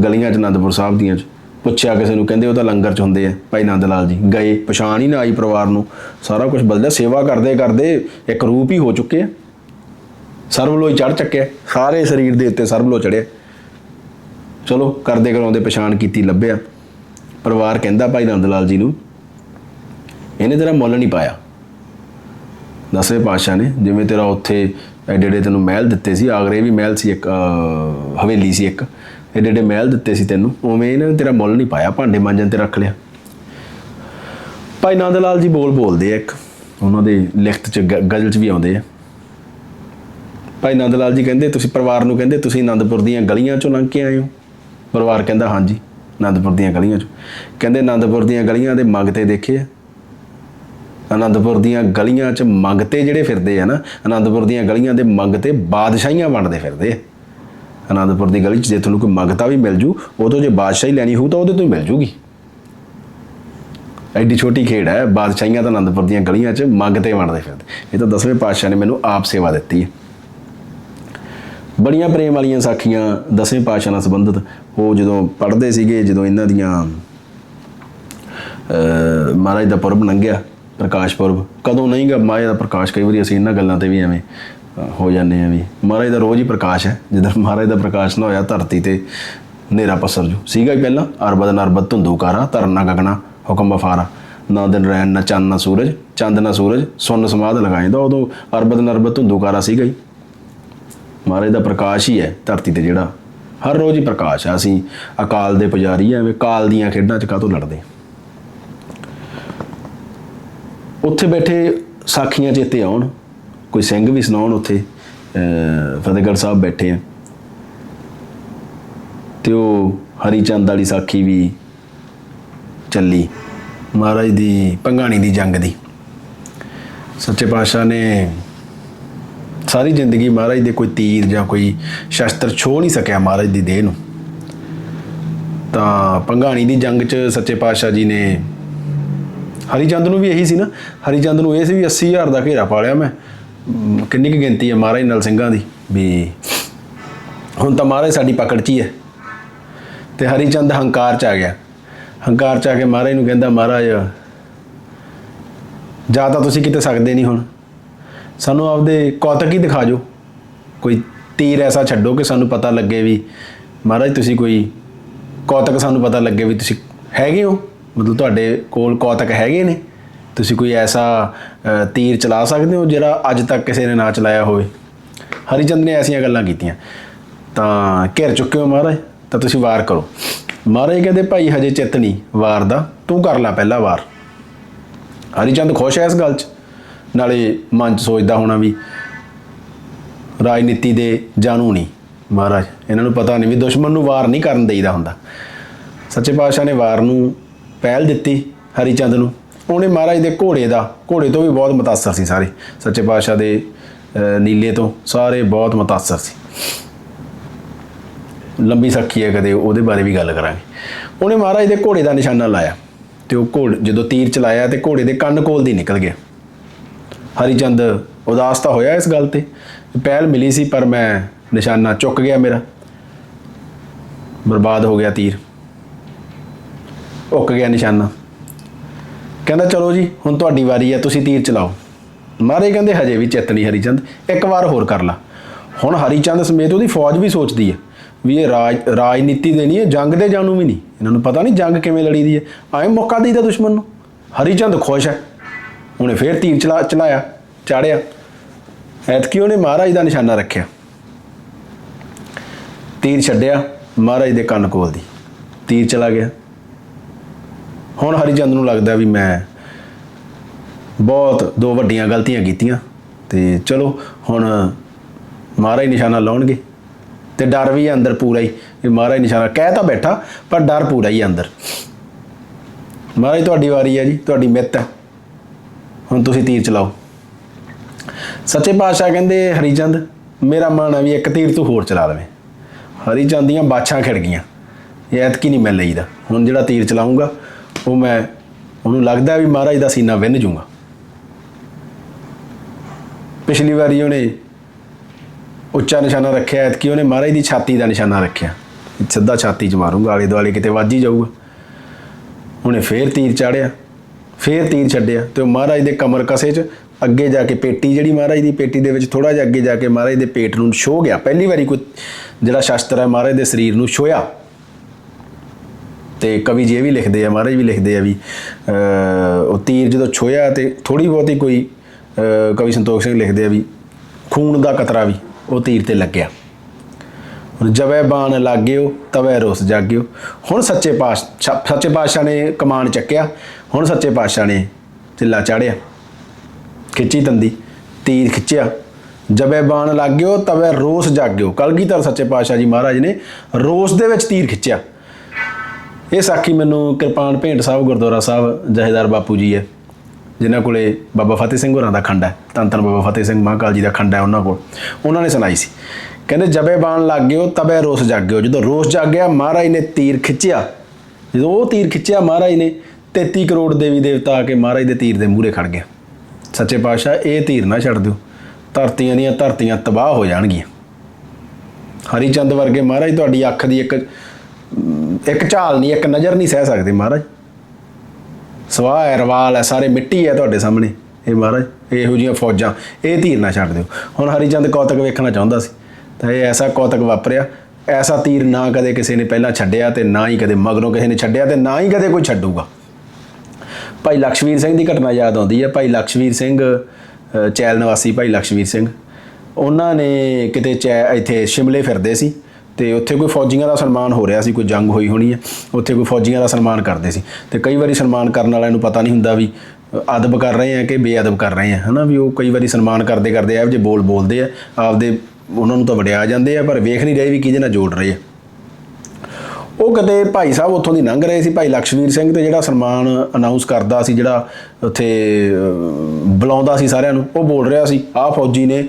ਗਲੀਆਂ ਚ, ਅਨੰਦਪੁਰ ਸਾਹਿਬ ਦੀਆਂ ਚ। ਪੁੱਛਿਆ ਕਿਸੇ ਨੂੰ, ਕਹਿੰਦੇ ਉਹ ਤਾਂ ਲੰਗਰ ਚ ਹੁੰਦੇ ਆ ਭਾਈ ਨੰਦ ਲਾਲ ਜੀ। ਗਏ, ਪਛਾਣ ਹੀ ਨਾ ਆਈ ਪਰਿਵਾਰ ਨੂੰ। ਸਾਰਾ ਕੁਝ ਬਦਲਿਆ, ਸੇਵਾ ਕਰਦੇ ਕਰਦੇ ਇੱਕ ਰੂਪ ਹੀ ਹੋ ਚੁੱਕੇ ਆ। ਸਰਬਲੋ ਹੀ ਚੜ ਚੱਕਿਆ, ਸਾਰੇ ਸਰੀਰ ਦੇ ਉੱਤੇ ਸਰਬਲੋ ਚੜਿਆ ਚਲੋ ਕਰਦੇ ਕਰਾਉਂਦੇ ਪਛਾਣ ਕੀਤੀ ਲੱਭਿਆ। ਪਰਿਵਾਰ ਕਹਿੰਦਾ ਭਾਈ ਨੰਦ ਲਾਲ ਜੀ ਨੂੰ, ਇਹਨੇ ਤੇਰਾ ਮੁੱਲ ਨਹੀਂ ਪਾਇਆ। ਦਸਵੇਂ ਪਾਤਸ਼ਾਹ ਨੇ, ਜਿਵੇਂ ਤੇਰਾ ਉੱਥੇ ਐਡੇ ਐਡੇ ਤੈਨੂੰ ਮਹਿਲ ਦਿੱਤੇ ਸੀ, ਆਗਰੇ ਵੀ ਮਹਿਲ ਸੀ ਇੱਕ ਹਵੇਲੀ ਸੀ ਇੱਕ, ਐਡੇ ਐਡੇ ਮਹਿਲ ਦਿੱਤੇ ਸੀ ਤੈਨੂੰ, ਉਵੇਂ ਇਹਨੇ ਤੇਰਾ ਮੁੱਲ ਨਹੀਂ ਪਾਇਆ, ਭਾਂਡੇ ਮਾਂਜਣ ਤੇ ਰੱਖ ਲਿਆ। ਭਾਈ ਨੰਦ ਲਾਲ ਜੀ ਬੋਲ ਬੋਲਦੇ ਆ ਇੱਕ, ਉਹਨਾਂ ਦੇ ਲਿਖਤ ਚ ਗ- ਗਜ਼ਲ ਚ ਵੀ ਆਉਂਦੇ ਆ। ਭਾਈ ਨੰਦ ਲਾਲ ਜੀ ਕਹਿੰਦੇ, ਤੁਸੀਂ ਪਰਿਵਾਰ ਨੂੰ ਕਹਿੰਦੇ, ਤੁਸੀਂ ਆਨੰਦਪੁਰ ਦੀਆਂ ਗਲੀਆਂ ਚੋਂ ਲੰਘ ਕੇ ਆਏ ਹੋ। ਪਰਿਵਾਰ ਕਹਿੰਦਾ, ਹਾਂਜੀ ਆਨੰਦਪੁਰ ਦੀਆਂ ਗਲੀਆਂ ਚੋਂ। ਕਹਿੰਦੇ ਆਨੰਦਪੁਰ ਦੀਆਂ ਗਲੀਆਂ ਦੇ ਮੰਗਤੇ ਦੇਖੇ ਆ। ਆਨੰਦਪੁਰ ਦੀਆਂ ਗਲੀਆਂ 'ਚ ਮੰਗਤੇ ਜਿਹੜੇ ਫਿਰਦੇ ਆ ਨਾ ਆਨੰਦਪੁਰ ਦੀਆਂ ਗਲੀਆਂ ਦੇ ਮੰਗਤੇ ਬਾਦਸ਼ਾਹੀਆਂ ਬਣਦੇ ਫਿਰਦੇ ਆ। ਆਨੰਦਪੁਰ ਦੀ ਗਲੀ 'ਚ ਜੇ ਤੁਹਾਨੂੰ ਕੋਈ ਮੰਗਤਾ ਵੀ ਮਿਲ ਜੂ, ਉਦੋਂ ਜੇ ਬਾਦਸ਼ਾਹੀ ਲੈਣੀ ਹੋਊ ਤਾਂ ਉਹਦੇ ਤੋਂ ਹੀ ਮਿਲ ਜੂਗੀ। ਐਡੀ ਛੋਟੀ ਖੇਡ ਹੈ, ਬਾਦਸ਼ਾਹੀਆਂ ਤਾਂ ਆਨੰਦਪੁਰ ਦੀਆਂ ਗਲੀਆਂ 'ਚ ਮੰਗਤੇ ਵੰਡਦੇ ਫਿਰਦੇ। ਇਹ ਤਾਂ ਦਸਵੇਂ ਪਾਤਸ਼ਾਹ ਨੇ ਮੈਨੂੰ ਆਪ ਸੇਵਾ ਦਿੱਤੀ ਹੈ। ਬੜੀਆਂ ਪ੍ਰੇਮ ਵਾਲੀਆਂ ਸਾਖੀਆਂ ਦਸਵੇਂ ਪਾਤਸ਼ਾਹ ਨਾਲ ਸੰਬੰਧਿਤ। ਉਹ ਜਦੋਂ ਪੜ੍ਹਦੇ ਸੀਗੇ, ਜਦੋਂ ਇਹਨਾਂ ਦੀਆਂ ਮਹਾਰਾਜ ਦਾ ਪੁਰਬ ਲੰਘਿਆ, ਪ੍ਰਕਾਸ਼ ਪੁਰਬ, ਕਦੋਂ ਨਹੀਂਗਾ ਮਹਾਰਾਜ ਦਾ ਪ੍ਰਕਾਸ਼, ਕਈ ਵਾਰੀ ਅਸੀਂ ਇਹਨਾਂ ਗੱਲਾਂ ਤੇ ਵੀ ਐਵੇਂ ਹੋ ਜਾਂਦੇ ਆ ਵੀ ਮਹਾਰਾਜ ਦਾ ਰੋਜ਼ ਹੀ ਪ੍ਰਕਾਸ਼ ਹੈ। ਜਦੋਂ ਮਹਾਰਾਜ ਦਾ ਪ੍ਰਕਾਸ਼ ਨਾ ਹੋਇਆ, ਧਰਤੀ ਤੇ ਹਨੇਰਾ ਪਸਰ ਜੂ। ਸੀਗਾ ਹੀ ਪਹਿਲਾਂ, ਅਰਬਦ ਨਰਬਦ ਧੁੰਦੂਕਾਰਾ, ਧਰਨਾ ਗਗਨਾ, ਹੁਕਮ ਬਫ਼ਾਰਾ ਨਾ ਦਿਨ ਰਹਿਣ, ਨਾ ਚੰਨ, ਨਾ ਸੂਰਜ, ਚੰਦ, ਨਾ ਸੂਰਜ, ਸੁੰਨ ਸਮਾਦ ਲਗਾਏਦਾ ਉਦੋਂ ਅਰਬਦ ਨਰਬਦ ਧੁੰਦੂਕਾਰਾ ਸੀਗਾ ਹੀ। ਮਹਾਰਾਜ ਦਾ ਪ੍ਰਕਾਸ਼ ਹੀ ਹੈ ਧਰਤੀ ਤੇ ਜਿਹੜਾ। ਹਰ ਰੋਜ਼ ਹੀ ਪ੍ਰਕਾਸ਼ ਹੈ ਅਸੀਂ ਅਕਾਲ ਦੇ ਪੁਜਾਰੀ ਐਵੇਂ ਕਾਲ ਦੀਆਂ ਖੇਡਾਂ 'ਚ ਕਾਹਤੋਂ ਲੜਦੇ ਉੱਥੇ ਬੈਠੇ ਸਾਖੀਆਂ ਚੇਤੇ ਆਉਣ। ਕੋਈ ਸਿੰਘ ਵੀ ਸੁਣਾਉਣ ਉੱਥੇ ਫਤਿਹਗੜ੍ਹ ਸਾਹਿਬ ਬੈਠੇ ਆ। ਤੇ ਉਹ ਹਰੀ ਚੰਦ ਵਾਲੀ ਸਾਖੀ ਵੀ ਚੱਲੀ, ਮਹਾਰਾਜ ਦੀ ਪੰਗਾਣੀ ਦੀ ਜੰਗ ਦੀ। ਸੱਚੇ ਪਾਤਸ਼ਾਹ ਨੇ ਸਾਰੀ ਜ਼ਿੰਦਗੀ ਮਹਾਰਾਜ ਦੇ ਕੋਈ ਤੀਰ ਜਾਂ ਕੋਈ ਸ਼ਸਤਰ ਛੋ ਨਹੀਂ ਸਕਿਆ ਮਹਾਰਾਜ ਦੀ ਦੇਹ ਨੂੰ। ਤਾਂ ਪੰਗਾਣੀ ਦੀ ਜੰਗ 'ਚ ਸੱਚੇ ਪਾਤਸ਼ਾਹ ਜੀ ਨੇ ਹਰੀਚੰਦ ਨੂੰ ਵੀ ਇਹੀ ਸੀ ਨਾ, ਹਰੀਚੰਦ ਨੂੰ ਇਹ ਸੀ ਵੀ 80000 ਦਾ ਘੇਰਾ ਪਾ ਲਿਆ ਮੈਂ, ਕਿੰਨੀ ਕੁ ਗਿਣਤੀ ਹੈ ਮਹਾਰਾਜ ਨਾਲ ਸਿੰਘਾਂ ਦੀ ਵੀ ਹੁਣ ਤਾਂ ਮਹਾਰਾਜ ਸਾਡੀ ਪਕੜ 'ਚ ਹੀ ਹੈ। ਤੇ ਹਰੀਚੰਦ ਹੰਕਾਰ 'ਚ ਆ ਗਿਆ। ਹੰਕਾਰ 'ਚ ਆ ਕੇ ਮਹਾਰਾਜ ਨੂੰ ਕਹਿੰਦਾ, ਮਹਾਰਾਜ, ਜਾਂ ਤਾਂ ਤੁਸੀਂ ਕਿਤੇ ਸਕਦੇ ਨਹੀਂ ਹੁਣ। ਸਾਨੂੰ ਆਪਦੇ ਕੌਤਕ ਹੀ ਦਿਖਾ ਜੋ ਕੋਈ ਤੀਰ ਐਸਾ ਛੱਡੋ ਕਿ ਸਾਨੂੰ ਪਤਾ ਲੱਗੇ ਵੀ ਮਹਾਰਾਜ ਤੁਸੀਂ ਕੋਈ ਕੌਤਕ ਸਾਨੂੰ ਪਤਾ ਲੱਗੇ ਵੀ ਤੁਸੀਂ ਹੈਗੇ ਹੋ। ਮਤਲਬ ਤੁਹਾਡੇ ਕੋਲ ਕੌਤਕ ਹੈਗੇ ਨੇ। ਤੁਸੀਂ ਕੋਈ ਐਸਾ ਤੀਰ ਚਲਾ ਸਕਦੇ ਹੋ ਜਿਹੜਾ ਅੱਜ ਤੱਕ ਕਿਸੇ ਨੇ ਨਾ ਚਲਾਇਆ ਹੋਵੇ। ਹਰੀਚੰਦ ਨੇ ਐਸੀਆਂ ਗੱਲਾਂ ਕੀਤੀਆਂ। ਤਾਂ ਘਿਰ ਚੁੱਕੇ ਹੋ ਮਹਾਰਾਜ, ਤਾਂ ਤੁਸੀਂ ਵਾਰ ਕਰੋ। ਮਹਾਰਾਜ ਕਹਿੰਦੇ, ਭਾਈ ਹਜੇ ਚਿੱਤ ਨਹੀਂ ਵਾਰ ਦਾ ਤੂੰ ਕਰ ਲੈ ਪਹਿਲਾ ਵਾਰ। ਹਰੀਚੰਦ ਖੁਸ਼ ਹੈ ਇਸ ਗੱਲ 'ਚ। ਨਾਲੇ ਮਨ 'ਚ ਸੋਚਦਾ ਹੋਣਾ ਵੀ ਰਾਜਨੀਤੀ ਦੇ ਜਾਣੂ ਨਹੀਂ ਮਹਾਰਾਜ। ਇਹਨਾਂ ਨੂੰ ਪਤਾ ਨਹੀਂ ਵੀ ਦੁਸ਼ਮਣ ਨੂੰ ਵਾਰ ਨਹੀਂ ਕਰਨ ਦੇਈਦਾ ਹੁੰਦਾ। ਸੱਚੇ ਪਾਤਸ਼ਾਹ ਨੇ ਵਾਰ ਨੂੰ ਪਹਿਲ ਦਿੱਤੀ ਹਰੀਚੰਦ ਨੂੰ। ਉਹਨੇ ਮਹਾਰਾਜ ਦੇ ਘੋੜੇ ਦਾ, ਘੋੜੇ ਤੋਂ ਵੀ ਬਹੁਤ ਮਤਾਸਰ ਸੀ ਸਾਰੇ। ਸੱਚੇ ਪਾਤਸ਼ਾਹ ਦੇ ਨੀਲੇ ਤੋਂ ਸਾਰੇ ਬਹੁਤ ਮਤਾਸਰ ਸੀ। ਲੰਬੀ ਸੱਖੀ ਹੈ ਕਦੇ, ਉਹਦੇ ਬਾਰੇ ਵੀ ਗੱਲ ਕਰਾਂਗੇ। ਉਹਨੇ ਮਹਾਰਾਜ ਦੇ ਘੋੜੇ ਦਾ ਨਿਸ਼ਾਨਾ ਲਾਇਆ ਤੇ ਉਹ ਘੋੜ ਜਦੋਂ ਤੀਰ ਚਲਾਇਆ ਤੇ ਘੋੜੇ ਦੇ ਕੰਨ ਕੋਲ ਦੀ ਨਿਕਲ ਗਿਆ। ਹਰੀਚੰਦ ਉਦਾਸ ਤਾਂ ਹੋਇਆ ਇਸ ਗੱਲ ਤੇ। ਪਹਿਲ ਮਿਲੀ ਸੀ, ਪਰ ਮੈਂ ਨਿਸ਼ਾਨਾ ਚੁੱਕ ਗਿਆ ਮੇਰਾ। ਬਰਬਾਦ ਹੋ ਗਿਆ ਤੀਰ। ਉੱਕ ਗਿਆ ਨਿਸ਼ਾਨਾ। ਕਹਿੰਦਾ, ਚਲੋ ਜੀ, ਹੁਣ ਤੁਹਾਡੀ ਵਾਰੀ ਹੈ, ਤੁਸੀਂ ਤੀਰ ਚਲਾਓ। ਮਹਾਰਾਜ ਕਹਿੰਦੇ, ਹਜੇ ਵੀ ਚਿੱਤ ਨਹੀਂ ਹਰੀਚੰਦ, ਇੱਕ ਵਾਰ ਹੋਰ ਕਰ ਲਾ। ਹੁਣ ਹਰੀਚੰਦ ਸਮੇਤ ਉਹਦੀ ਫੌਜ ਵੀ ਸੋਚਦੀ ਹੈ ਵੀ ਇਹ ਰਾਜ, ਰਾਜਨੀਤੀ ਦੇ ਨਹੀਂ ਇਹ ਜੰਗ ਦੇ ਜਾਣੂ ਵੀ ਨਹੀਂ। ਇਹਨਾਂ ਨੂੰ ਪਤਾ ਨਹੀਂ ਜੰਗ ਕਿਵੇਂ ਲੜੀ ਦੀ ਹੈ। ਐਵੇਂ ਮੌਕਾ ਦੇਈਦਾ ਦੁਸ਼ਮਣ ਨੂੰ। ਹਰੀਚੰਦ ਖੁਸ਼ ਹੈ। ਉਹਨੇ ਫੇਰ ਤੀਰ ਚਲਾ ਚਲਾਇਆ, ਚਾੜਿਆ। ਐਤਕੀ ਉਹਨੇ ਮਹਾਰਾਜ ਦਾ ਨਿਸ਼ਾਨਾ ਰੱਖਿਆ। ਤੀਰ ਛੱਡਿਆ, ਮਹਾਰਾਜ ਦੇ ਕੰਨ ਕੋਲ ਦੀ ਤੀਰ ਚਲਾ ਗਿਆ। ਹੁਣ ਹਰੀਚੰਦ ਨੂੰ ਲੱਗਦਾ ਵੀ ਮੈਂ ਬਹੁਤ ਦੋ ਵੱਡੀਆਂ ਗਲਤੀਆਂ ਕੀਤੀਆਂ ਤੇ ਚਲੋ ਹੁਣ ਮਹਾਰਾਜ ਨਿਸ਼ਾਨਾ ਲਾਉਣਗੇ ਤੇ ਡਰ ਵੀ ਹੈ ਅੰਦਰ ਪੂਰਾ ਹੀ ਵੀ ਮਹਾਰਾਜ ਨਿਸ਼ਾਨਾ ਕਹਿ ਤਾਂ ਬੈਠਾ ਪਰ ਡਰ ਪੂਰਾ ਹੀ ਹੈ ਅੰਦਰ। ਮਹਾਰਾਜ, ਤੁਹਾਡੀ ਵਾਰੀ ਹੈ ਜੀ, ਤੁਹਾਡੀ ਮਿੱਤ ਹੈ। ਹੁਣ ਤੁਸੀਂ ਤੀਰ ਚਲਾਓ। ਸੱਚੇ ਪਾਤਸ਼ਾਹ ਕਹਿੰਦੇ, ਹਰੀਚੰਦ, ਮੇਰਾ ਮਨ ਹੈ ਵੀ ਇੱਕ ਤੀਰ ਤੂੰ ਹੋਰ ਚਲਾ ਲਵੇਂ ਹਰੀਚੰਦ ਦੀਆਂ ਬਾਛਾਂ ਖਿੜ ਗਈਆਂ। ਇਹ ਐਤਕੀ ਨਹੀਂ ਮੈਂ ਲਈਦਾ। ਹੁਣ ਜਿਹੜਾ ਤੀਰ ਚਲਾਉਂਗਾ, ਉਹ ਮੈਂ, ਉਹਨੂੰ ਲੱਗਦਾ ਵੀ ਮਹਾਰਾਜ ਦਾ ਸੀਨਾ ਵਿੰਨ ਜੂਗਾ। ਪਿਛਲੀ ਵਾਰੀ ਉਹਨੇ ਉੱਚਾ ਨਿਸ਼ਾਨਾ ਰੱਖਿਆ, ਐਤਕੀ ਉਹਨੇ ਮਹਾਰਾਜ ਦੀ ਛਾਤੀ ਦਾ ਨਿਸ਼ਾਨਾ ਰੱਖਿਆ। ਸਿੱਧਾ ਛਾਤੀ 'ਚ ਮਾਰੂੰਗਾ ਆਲੇ ਦੁਆਲੇ ਕਿਤੇ ਵੱਜ ਹੀ ਜਾਊਗਾ। ਉਹਨੇ ਫੇਰ ਤੀਰ ਚਾੜਿਆ। ਫੇਰ ਤੀਰ ਛੱਡਿਆ ਤੇ ਉਹ ਮਹਾਰਾਜ ਦੇ ਕਮਰ ਕਸੇ 'ਚ ਅੱਗੇ ਜਾ ਕੇ ਪੇਟੀ ਜਿਹੜੀ ਮਹਾਰਾਜ ਦੀ ਪੇਟੀ ਦੇ ਵਿੱਚ ਥੋੜਾ ਜਿਹਾ ਅੱਗੇ ਜਾ ਕੇ ਮਹਾਰਾਜ ਦੇ ਪੇਟ ਨੂੰ ਛੋ ਗਿਆ। ਪਹਿਲੀ ਵਾਰੀ ਕੋਈ ਜਿਹੜਾ ਸ਼ਸਤਰ ਹੈ ਮਹਾਰਾਜ ਦੇ ਸਰੀਰ ਨੂੰ ਛੋਇਆ ਤੇ ਕਵੀ ਜੀ ਇਹ ਵੀ ਲਿਖਦੇ ਆ, ਮਹਾਰਾਜ ਵੀ ਲਿਖਦੇ ਆ ਵੀ ਉਹ ਤੀਰ ਜਦੋਂ ਛੋਇਆ ਤੇ ਥੋੜੀ ਬਹੁਤੀ ਕੋਈ ਕਵੀ ਸੰਤੋਖ ਸਿੰਘ ਲਿਖਦੇ ਆ ਵੀ ਖੂਨ ਦਾ ਕਤਰਾ ਵੀ ਉਹ ਤੀਰ ਤੇ ਲੱਗਿਆ। ਹੁਣ ਜਵੈ ਬਾਣ ਲਾਗਿਓ, ਤਵੈ ਰੋਸ ਜਾਗਿਓ। ਹੁਣ ਸੱਚੇ ਪਾਸ਼ ਸੱਚੇ ਪਾਤਸ਼ਾਹ ਨੇ ਕਮਾਨ ਚੱਕਿਆ। ਹੁਣ ਸੱਚੇ ਪਾਤਸ਼ਾਹ ਨੇ ਚਿੱਲਾ ਚਾੜਿਆ। ਖਿੱਚੀ ਤੰਦੀ, ਤੀਰ ਖਿੱਚਿਆ। ਜਵੇ ਬਾਣ ਲਾਗਿਓ, ਤਵੇ ਰੋਸ ਜਾਗਿਓ। ਕਲਗੀਧਰ ਸੱਚੇ ਪਾਤਸ਼ਾਹ ਜੀ ਮਹਾਰਾਜ ਨੇ ਰੋਸ ਦੇ ਵਿੱਚ ਤੀਰ ਖਿੱਚਿਆ। ਇਹ ਸਾਖੀ ਮੈਨੂੰ ਕਿਰਪਾਨ ਭੇਂਟ ਸਾਹਿਬ ਗੁਰਦੁਆਰਾ ਸਾਹਿਬ ਜਹੇਦਾਰ ਬਾਪੂ ਜੀ ਹੈ। ਜਿਨ੍ਹਾਂ ਕੋਲੇ ਬਾਬਾ ਫਤਿਹ ਸਿੰਘ ਹੋਰਾਂ ਦਾ ਖੰਡ ਹੈ ਧੰਨ ਧੰਨ ਬਾਬਾ ਫਤਿਹ ਸਿੰਘ ਮਹਾਕਾਲ ਜੀ ਦਾ ਖੰਡ ਹੈ ਉਹਨਾਂ ਕੋਲ। ਉਹਨਾਂ ਨੇ ਸੁਣਾਈ ਸੀ। ਕਹਿੰਦੇ ਜਬੇ ਬਾਣ ਲੱਗ ਗਿਓ, ਤਬੇ ਰੋਸ ਜਾਗਿਓ ਜਦੋਂ ਰੋਸ ਜਾਗਿਆ ਮਹਾਰਾਜ ਨੇ ਤੀਰ ਖਿੱਚਿਆ। ਜਦੋਂ ਉਹ ਤੀਰ ਖਿੱਚਿਆ, ਮਹਾਰਾਜ ਨੇ 33 ਕਰੋੜ ਦੇਵੀ ਦੇਵਤਾ ਆ ਕੇ ਮਹਾਰਾਜ ਦੇ ਤੀਰ ਦੇ ਮੂਹਰੇ ਖੜ ਗਏ। ਸੱਚੇ ਪਾਤਸ਼ਾਹ, ਇਹ ਤੀਰ ਨਾ ਛੱਡ ਦਿਓ। ਧਰਤੀਆਂ ਦੀਆਂ ਧਰਤੀਆਂ ਤਬਾਹ ਹੋ ਜਾਣਗੀਆਂ। ਹਰੀ ਚੰਦ ਵਰਗੇ ਮਹਾਰਾਜ, ਤੁਹਾਡੀ ਅੱਖ ਦੀ ਇੱਕ ਇੱਕ ਝਾਲ ਨਹੀਂ, ਇੱਕ ਨਜ਼ਰ ਨਹੀਂ ਸਹਿ ਸਕਦੇ ਮਹਾਰਾਜ। ਸਵਾਹ ਹੈ, ਰਵਾਲ ਹੈ, ਸਾਰੇ ਮਿੱਟੀ ਹੈ ਤੁਹਾਡੇ ਸਾਹਮਣੇ। ਇਹ ਮਹਾਰਾਜ, ਇਹੋ ਜਿਹੀਆਂ ਫੌਜਾਂ, ਇਹ ਧੀਰ ਨਾ ਛੱਡ ਦਿਓ। ਹੁਣ ਹਰੀਚੰਦ ਕੌਤਕ ਵੇਖਣਾ ਚਾਹੁੰਦਾ ਸੀ। ਤਾਂ ਇਹ ਐਸਾ ਕੌਤਕ ਵਾਪਰਿਆ। ਐਸਾ ਤੀਰ ਨਾ ਕਦੇ ਕਿਸੇ ਨੇ ਪਹਿਲਾਂ ਛੱਡਿਆ ਤੇ ਨਾ ਹੀ ਕਦੇ ਮਗਰੋਂ ਕਿਸੇ ਨੇ ਛੱਡਿਆ ਤੇ ਨਾ ਹੀ ਕਦੇ ਕੋਈ ਛੱਡੂਗਾ। ਭਾਈ ਲక్ష్ਮੀਰ ਸਿੰਘ ਦੀ ਘਟਨਾ ਯਾਦ ਆਉਂਦੀ ਹੈ। ਭਾਈ ਲక్ష్ਮੀਰ ਸਿੰਘ ਚੈਲ ਨਿਵਾਸੀ ਭਾਈ ਲక్ష్ਮੀਰ ਸਿੰਘ। ਉਹਨਾਂ ਨੇ ਕਿਤੇ ਇੱਥੇ ਸ਼ਿਮਲੇ ਫਿਰਦੇ ਸੀ ਤੇ ਉੱਥੇ ਕੋਈ ਫੌਜੀਆਂ ਦਾ ਸਨਮਾਨ ਹੋ ਰਿਹਾ ਸੀ। ਕੋਈ ਜੰਗ ਹੋਈ ਹੋਣੀ ਹੈ। ਉੱਥੇ ਕੋਈ ਫੌਜੀਆਂ ਦਾ ਸਨਮਾਨ ਕਰਦੇ ਸੀ। ਤੇ ਕਈ ਵਾਰੀ ਸਨਮਾਨ ਕਰਨ ਵਾਲਿਆਂ ਨੂੰ ਪਤਾ ਨਹੀਂ ਹੁੰਦਾ ਵੀ ਅਦਬ ਕਰ ਰਹੇ ਆ ਕਿ ਬੇਅਦਬ ਕਰ ਰਹੇ ਆ। ਹਨਾ ਵੀ ਉਹ ਕਈ ਵਾਰੀ ਸਨਮਾਨ ਕਰਦੇ ਕਰਦੇ ਆ ਜੇ ਬੋਲ ਬੋਲਦੇ ਆ। ਆਪਦੇ ਉਹਨਾਂ ਨੂੰ ਤਾਂ ਵਡਿਆ ਜਾਂਦੇ ਆ ਪਰ ਵੇਖ ਨਹੀਂ ਰਹੇ ਵੀ ਕਿਹਦੇ ਨਾਲ ਜੋੜ ਰਹੇ ਆ। ਉਹ ਕਦੇ ਭਾਈ ਸਾਹਿਬ ਉੱਥੋਂ ਦੀ ਲੰਘ ਰਹੇ ਸੀ ਭਾਈ ਲక్ష్ਮੀਰ ਸਿੰਘ ਤੇ ਜਿਹੜਾ ਸਨਮਾਨ ਅਨਾਉਂਸ ਕਰਦਾ ਸੀ ਜਿਹੜਾ ਉੱਥੇ ਅਹ, ਬੁਲਾਉਂਦਾ ਸੀ ਸਾਰਿਆਂ ਨੂੰ ਉਹ ਬੋਲ ਰਿਹਾ ਸੀ ਆਹ ਫੌਜੀ ਨੇ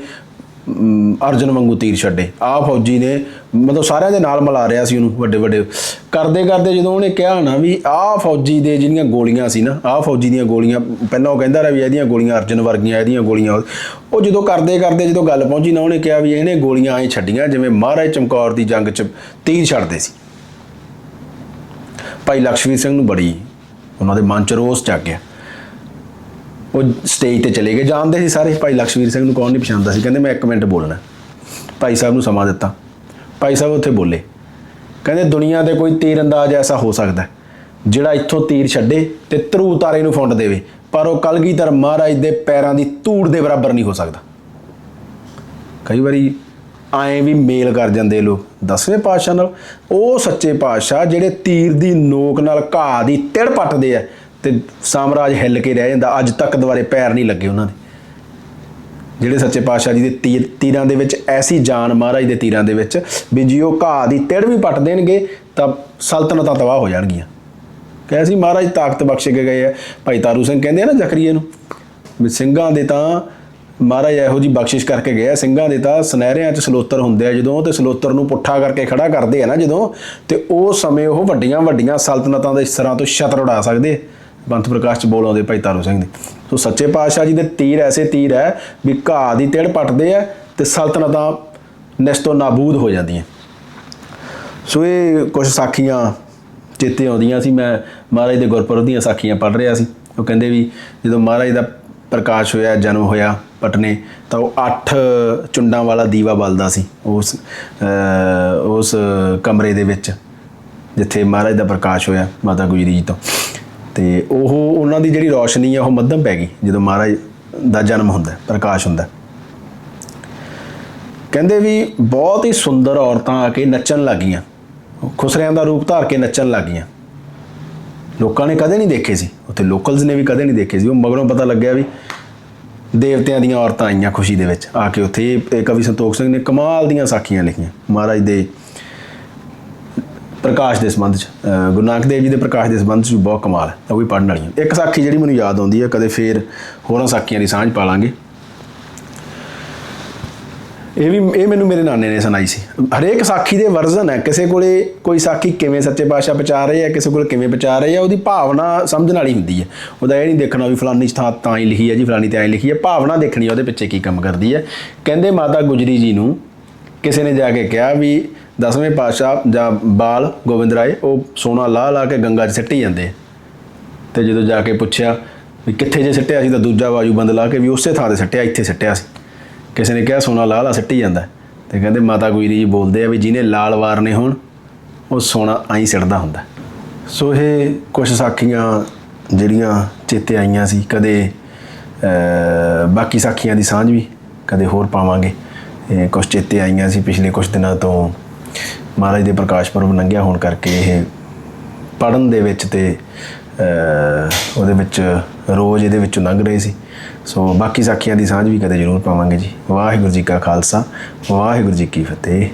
ਅਰਜਨ ਵਾਂਗੂ ਤੀਰ ਛੱਡੇ। ਆਹ ਫੌਜੀ ਨੇ ਮਤਲਬ ਸਾਰਿਆਂ ਦੇ ਨਾਲ ਮਿਲਾ ਰਿਹਾ ਸੀ ਉਹਨੂੰ ਵੱਡੇ ਵੱਡੇ। ਕਰਦੇ ਕਰਦੇ ਜਦੋਂ ਉਹਨੇ ਕਿਹਾ ਨਾ ਵੀ ਆਹ ਫੌਜੀ ਦੇ ਜਿਹੜੀਆਂ ਗੋਲੀਆਂ ਸੀ ਨਾ, ਆਹ ਫੌਜੀ ਦੀਆਂ ਗੋਲੀਆਂ, ਪਹਿਲਾਂ ਉਹ ਕਹਿੰਦਾ ਰਿਹਾ ਵੀ ਇਹਦੀਆਂ ਗੋਲੀਆਂ ਅਰਜਨ ਵਰਗੀਆਂ, ਇਹਦੀਆਂ ਗੋਲੀਆਂ। ਉਹ- ਜਦੋਂ ਕਰਦੇ ਕਰਦੇ ਜਦੋਂ ਗੱਲ ਪਹੁੰਚੀ ਨਾ ਉਹਨੇ ਕਿਹਾ ਵੀ ਇਹਨੇ ਗੋਲੀਆਂ ਐਂ ਛੱਡੀਆਂ ਜਿਵੇਂ ਮਹਾਰਾਜ ਚਮਕੌਰ ਦੀ ਜੰਗ 'ਚ ਤੀਰ ਛੱਡਦੇ ਸੀ। ਭਾਈ ਲక్ష్ਮੀ ਸਿੰਘ ਨੂੰ ਬੜੀ ਉਹਨਾਂ ਦੇ ਮਨ ਚ ਰੋਸ ਚੱਕ ਉਹ ਸਟੇਜ ਤੇ ਚਲੇ ਗਏ, ਜਾਣਦੇ ਸੀ ਸਾਰੇ, ਭਾਈ ਲక్ష్ਮੀਰ ਸਿੰਘ ਨੂੰ ਕੌਣ ਨਹੀਂ ਪਛਾਣਦਾ ਸੀ, ਕਹਿੰਦੇ ਮੈਂ ਇੱਕ ਮਿੰਟ ਬੋਲਣਾ। ਭਾਈ ਸਾਹਿਬ ਨੂੰ ਸਮਾਂ ਦਿੱਤਾ। ਭਾਈ ਸਾਹਿਬ ਉੱਥੇ ਬੋਲੇ। ਕਹਿੰਦੇ ਦੁਨੀਆ ਤੇ ਕੋਈ ਤੀਰ ਅੰਦਾਜ਼ ਐਸਾ ਹੋ ਸਕਦਾ ਜਿਹੜਾ ਇੱਥੋਂ ਤੀਰ ਛੱਡੇ ਤੇ ਧਰੂ ਤਾਰੇ ਨੂੰ ਫੁੰਡ ਦੇਵੇ, ਪਰ ਉਹ ਕਲਗੀਧਰ ਮਹਾਰਾਜ ਦੇ ਪੈਰਾਂ ਦੀ ਧੂੜ ਦੇ ਬਰਾਬਰ ਨਹੀਂ ਹੋ ਸਕਦਾ। ਕਈ ਵਾਰੀ ਐਂ ਵੀ ਮੇਲ ਕਰ ਜਾਂਦੇ ਲੋਕ। ਦਸਵੇਂ ਪਾਤਸ਼ਾਹ ਨਾਲ, ਉਹ ਸੱਚੇ ਪਾਤਸ਼ਾਹ ਜਿਹੜੇ ਤੀਰ ਦੀ ਨੋਕ ਨਾਲ ਘਾਹ ਦੀ ਤਿੜ ਪੱਟਦੇ ਆ ਤੇ ਸਾਮਰਾਜ ਹਿੱਲ ਕੇ ਰਹਿ ਜਾਂਦਾ। ਅੱਜ ਤੱਕ ਦੁਬਾਰੇ ਪੈਰ ਨਹੀਂ ਲੱਗੇ ਉਹਨਾਂ ਦੇ। ਜਿਹੜੇ ਸੱਚੇ ਪਾਤਸ਼ਾਹ ਜੀ ਦੇ ਤੀਰ ਤੀਰਾਂ ਦੇ ਵਿੱਚ, ਐਸੀ ਜਾਨ ਮਹਾਰਾਜ ਦੇ ਤੀਰਾਂ ਦੇ ਵਿੱਚ ਵੀ ਜੀ ਉਹ ਘਾਹ ਦੀ ਤਿੜ ਵੀ ਪੱਟ ਦੇਣਗੇ, ਤਾਂ ਸਲਤਨਤਾਂ ਤਬਾਹ ਹੋ ਜਾਣਗੀਆਂ। ਕਿ ਸੀ, ਮਹਾਰਾਜ, ਤਾਕਤ ਬਖਸ਼ ਕੇ ਗਏ ਆ। ਭਾਈ ਤਾਰੂ ਸਿੰਘ ਕਹਿੰਦੇ ਆ ਨਾ ਜ਼ਕਰੀਏ ਨੂੰ, ਵੀ ਸਿੰਘਾਂ ਦੇ ਤਾਂ ਮਹਾਰਾਜ ਇਹੋ ਜੀ ਬਖਸ਼ਿਸ਼ ਕਰਕੇ ਗਏ ਸਿੰਘਾਂ ਦੇ ਤਾਂ ਸੁਨਹਿਰਿਆਂ 'ਚ ਸਲੋਤਰ ਹੁੰਦੇ ਆ। ਜਦੋਂ ਤੇ ਸਲੋਤਰ ਨੂੰ ਪੁੱਠਾ ਕਰਕੇ ਖੜਾ ਕਰਦੇ ਆ ਨਾ ਜਦੋਂ, ਤੇ ਉਹ ਸਮੇਂ ਉਹ ਵੱਡੀਆਂ ਵੱਡੀਆਂ ਸਲਤਨਤਾਂ ਦੇ ਸਿਰਾਂ ਤੋਂ ਛਤਰ ਉਡਾ ਸਕਦੇ ਪੰਥ ਪ੍ਰਕਾਸ਼ ਚ ਬੋਲ ਆਉਂਦੇ ਭਾਈ ਤਾਰੂ ਸਿੰਘ ਦੇ। ਸੋ ਸੱਚੇ ਪਾਤਸ਼ਾਹ ਜੀ ਦੇ ਤੀਰ ਐਸੇ ਤੀਰ ਹੈ ਵੀ ਘਾਹ ਦੀ ਤਿੜ ਪੱਟਦੇ ਆ ਤੇ ਸਲਤਨਤਾਂ ਨਿਸ਼ਤੋ ਨਾਬੂਦ ਹੋ ਜਾਂਦੀਆਂ। ਸੋ ਇਹ ਕੁਝ ਸਾਖੀਆਂ ਚੇਤੇ ਆਉਂਦੀਆਂ ਸੀ। ਮੈਂ ਮਹਾਰਾਜ ਦੇ ਗੁਰਪੁਰਬ ਦੀਆਂ ਸਾਖੀਆਂ ਪੜ੍ਹ ਰਿਹਾ ਸੀ। ਉਹ ਕਹਿੰਦੇ ਵੀ ਜਦੋਂ ਮਹਾਰਾਜ ਦਾ ਪ੍ਰਕਾਸ਼ ਹੋਇਆ, ਜਨਮ ਹੋਇਆ ਪਟਨੇ, ਤਾਂ ਉਹ ਅੱਠ ਚੁੰਡਾਂ ਵਾਲਾ ਦੀਵਾ ਬਲਦਾ ਸੀ ਉਸ ਉਸ ਕਮਰੇ ਦੇ ਵਿੱਚ, ਜਿੱਥੇ ਮਹਾਰਾਜ ਦਾ ਪ੍ਰਕਾਸ਼ ਹੋਇਆ ਮਾਤਾ ਗੁਜਰੀ ਜੀ ਤੋਂ। ਤੇ ਉਹ ਉਹਨਾਂ ਦੀ ਜਿਹੜੀ ਰੋਸ਼ਨੀ ਆ, ਉਹ ਮੱਧਮ ਪੈ ਗਈ ਜਦੋਂ ਮਹਾਰਾਜ ਦਾ ਜਨਮ ਹੁੰਦਾ, ਪ੍ਰਕਾਸ਼ ਹੁੰਦਾ। ਕਹਿੰਦੇ ਵੀ ਬਹੁਤ ਹੀ ਸੁੰਦਰ ਔਰਤਾਂ ਆ ਕੇ ਨੱਚਣ ਲੱਗੀਆਂ। ਖੁਸਰਿਆਂ ਦਾ ਰੂਪ ਧਾਰ ਕੇ ਨੱਚਣ ਲੱਗੀਆਂ। ਲੋਕਾਂ ਨੇ ਕਦੇ ਨਹੀਂ ਦੇਖੇ ਸੀ। ਉੱਥੇ ਲੋਕਲਸ ਨੇ ਵੀ ਕਦੇ ਨਹੀਂ ਦੇਖੇ ਸੀ। ਉਹ ਮਗਰੋਂ ਪਤਾ ਲੱਗਿਆ ਵੀ ਦੇਵਤਿਆਂ ਦੀਆਂ ਔਰਤਾਂ ਆਈਆਂ ਖੁਸ਼ੀ ਦੇ ਵਿੱਚ। ਆ ਕੇ ਉੱਥੇ ਕਵੀ ਸੰਤੋਖ ਸਿੰਘ ਨੇ ਕਮਾਲ ਦੀਆਂ ਸਾਖੀਆਂ ਲਿਖੀਆਂ। ਮਹਾਰਾਜ ਦੇ ਪ੍ਰਕਾਸ਼ ਦੇ ਸੰਬੰਧ ਚ ਗੁਰੂ ਨਾਨਕ ਦੇਵ ਜੀ ਦੇ ਪ੍ਰਕਾਸ਼ ਦੇ ਸੰਬੰਧ ਚ ਵੀ ਬਹੁਤ ਕਮਾਲ ਹੈ, ਉਹ ਵੀ ਪੜ੍ਹਨ ਵਾਲੀਆਂ ਇੱਕ ਸਾਖੀ ਜਿਹੜੀ ਮੈਨੂੰ ਯਾਦ ਆਉਂਦੀ ਹੈ, ਕਦੇ ਫੇਰ ਹੋਰਾਂ ਸਾਖੀਆਂ ਦੀ ਸਾਂਝ ਪਾ ਲਾਂਗੇ। ਇਹ ਵੀ, ਇਹ ਮੈਨੂੰ ਮੇਰੇ ਨਾਨੇ ਨੇ ਸੁਣਾਈ ਸੀ। ਹਰੇਕ ਸਾਖੀ ਦੇ ਵਰਜ਼ਨ ਹੈ, ਕਿਸੇ ਕੋਲੇ ਕੋਈ ਸਾਖੀ ਕਿਵੇਂ ਸੱਚੇ ਪਾਤਸ਼ਾਹ ਪਹੁੰਚਾ ਰਹੇ ਹੈ, ਕਿਸੇ ਕੋਲ ਕਿਵੇਂ ਪਹੁੰਚਾ ਰਹੇ ਆ ਉਹਦੀ ਭਾਵਨਾ ਸਮਝਣ ਵਾਲੀ ਹੁੰਦੀ ਹੈ। ਉਹਦਾ ਇਹ ਨਹੀਂ ਦੇਖਣਾ ਵੀ ਫਲਾਨੀ ਥਾਂ ਤਾਂ ਹੀ ਲਿਖੀ ਹੈ ਜੀ, ਫਲਾਨੀ ਤੇ ਐਂ ਲਿਖੀ ਹੈ, ਭਾਵਨਾ ਦੇਖਣੀ ਉਹਦੇ ਪਿੱਛੇ ਕੀ ਕੰਮ ਕਰਦੀ ਹੈ। ਕਹਿੰਦੇ ਮਾਤਾ ਗੁਜਰੀ ਜੀ ਨੂੰ ਕਿਸੇ ਨੇ ਜਾ ਕੇ ਕਿਹਾ ਵੀ ਦਸਵੇਂ ਪਾਤਸ਼ਾਹ ਜਾਂ ਬਾਲ ਗੋਬਿੰਦ ਰਾਏ, ਉਹ ਸੋਨਾ ਲਾ ਲਾ ਕੇ ਗੰਗਾ 'ਚ ਸਿੱਟੀ ਜਾਂਦੇ। ਆ। ਤੇ ਜਦੋਂ ਜਾ ਕੇ ਪੁੱਛਿਆ ਵੀ ਕਿੱਥੇ ਜੇ ਸਿੱਟਿਆ ਸੀ ਤਾਂ ਦੂਜਾ ਵਾਯੂ ਬੰਦ ਲਾ ਕੇ ਵੀ ਉਸੇ ਥਾਂ ਤੇ ਸਿੱਟਿਆ, ਇੱਥੇ ਸਿੱਟਿਆ ਸੀ। ਕਿਸੇ ਨੇ ਕਿਹਾ ਸੋਨਾ ਲਾਹ ਲਾ ਸਿੱਟੀ ਜਾਂਦਾ। ਤੇ ਕਹਿੰਦੇ ਮਾਤਾ ਗੁਜਰੀ ਜੀ ਬੋਲਦੇ ਆ ਵੀ ਜਿਹਨੇ ਲਾਲ ਵਾਰਨੇ ਹੋਣ, ਉਹ ਸੋਨਾ ਆਈ ਸਿੱਟਦਾ ਹੁੰਦਾ। ਸੋ ਇਹ ਕੁਝ ਸਾਖੀਆਂ ਜਿਹੜੀਆਂ ਚੇਤੇ ਆਈਆਂ ਸੀ, ਕਦੇ ਬਾਕੀ ਸਾਖੀਆਂ ਦੀ ਸਾਂਝ ਵੀ ਕਦੇ ਹੋਰ ਪਾਵਾਂਗੇ। ਇਹ ਕੁਝ ਚੇਤੇ ਆਈਆਂ ਸੀ ਪਿਛਲੇ ਕੁਝ ਦਿਨਾਂ ਤੋਂ। ਮਹਾਰਾਜ ਦੇ ਪ੍ਰਕਾਸ਼ ਪੁਰਬ ਲੰਘਿਆ ਹੋਣ ਕਰਕੇ ਇਹ ਪੜਨ ਦੇ ਵਿੱਚ ਤੇ ਉਹਦੇ ਵਿੱਚ ਰੋਜ਼ ਇਹਦੇ ਵਿੱਚੋਂ ਲੰਘ ਰਹੇ ਸੀ। ਸੋ ਬਾਕੀ ਸਾਖੀਆਂ ਦੀ ਸਾਂਝ ਵੀ ਕਦੇ ਜ਼ਰੂਰ ਪਾਵਾਂਗੇ ਜੀ। ਵਾਹਿਗੁਰੂ ਜੀ ਕਾ ਖਾਲਸਾ, ਵਾਹਿਗੁਰੂ ਜੀ ਕੀ ਫਤਿਹ।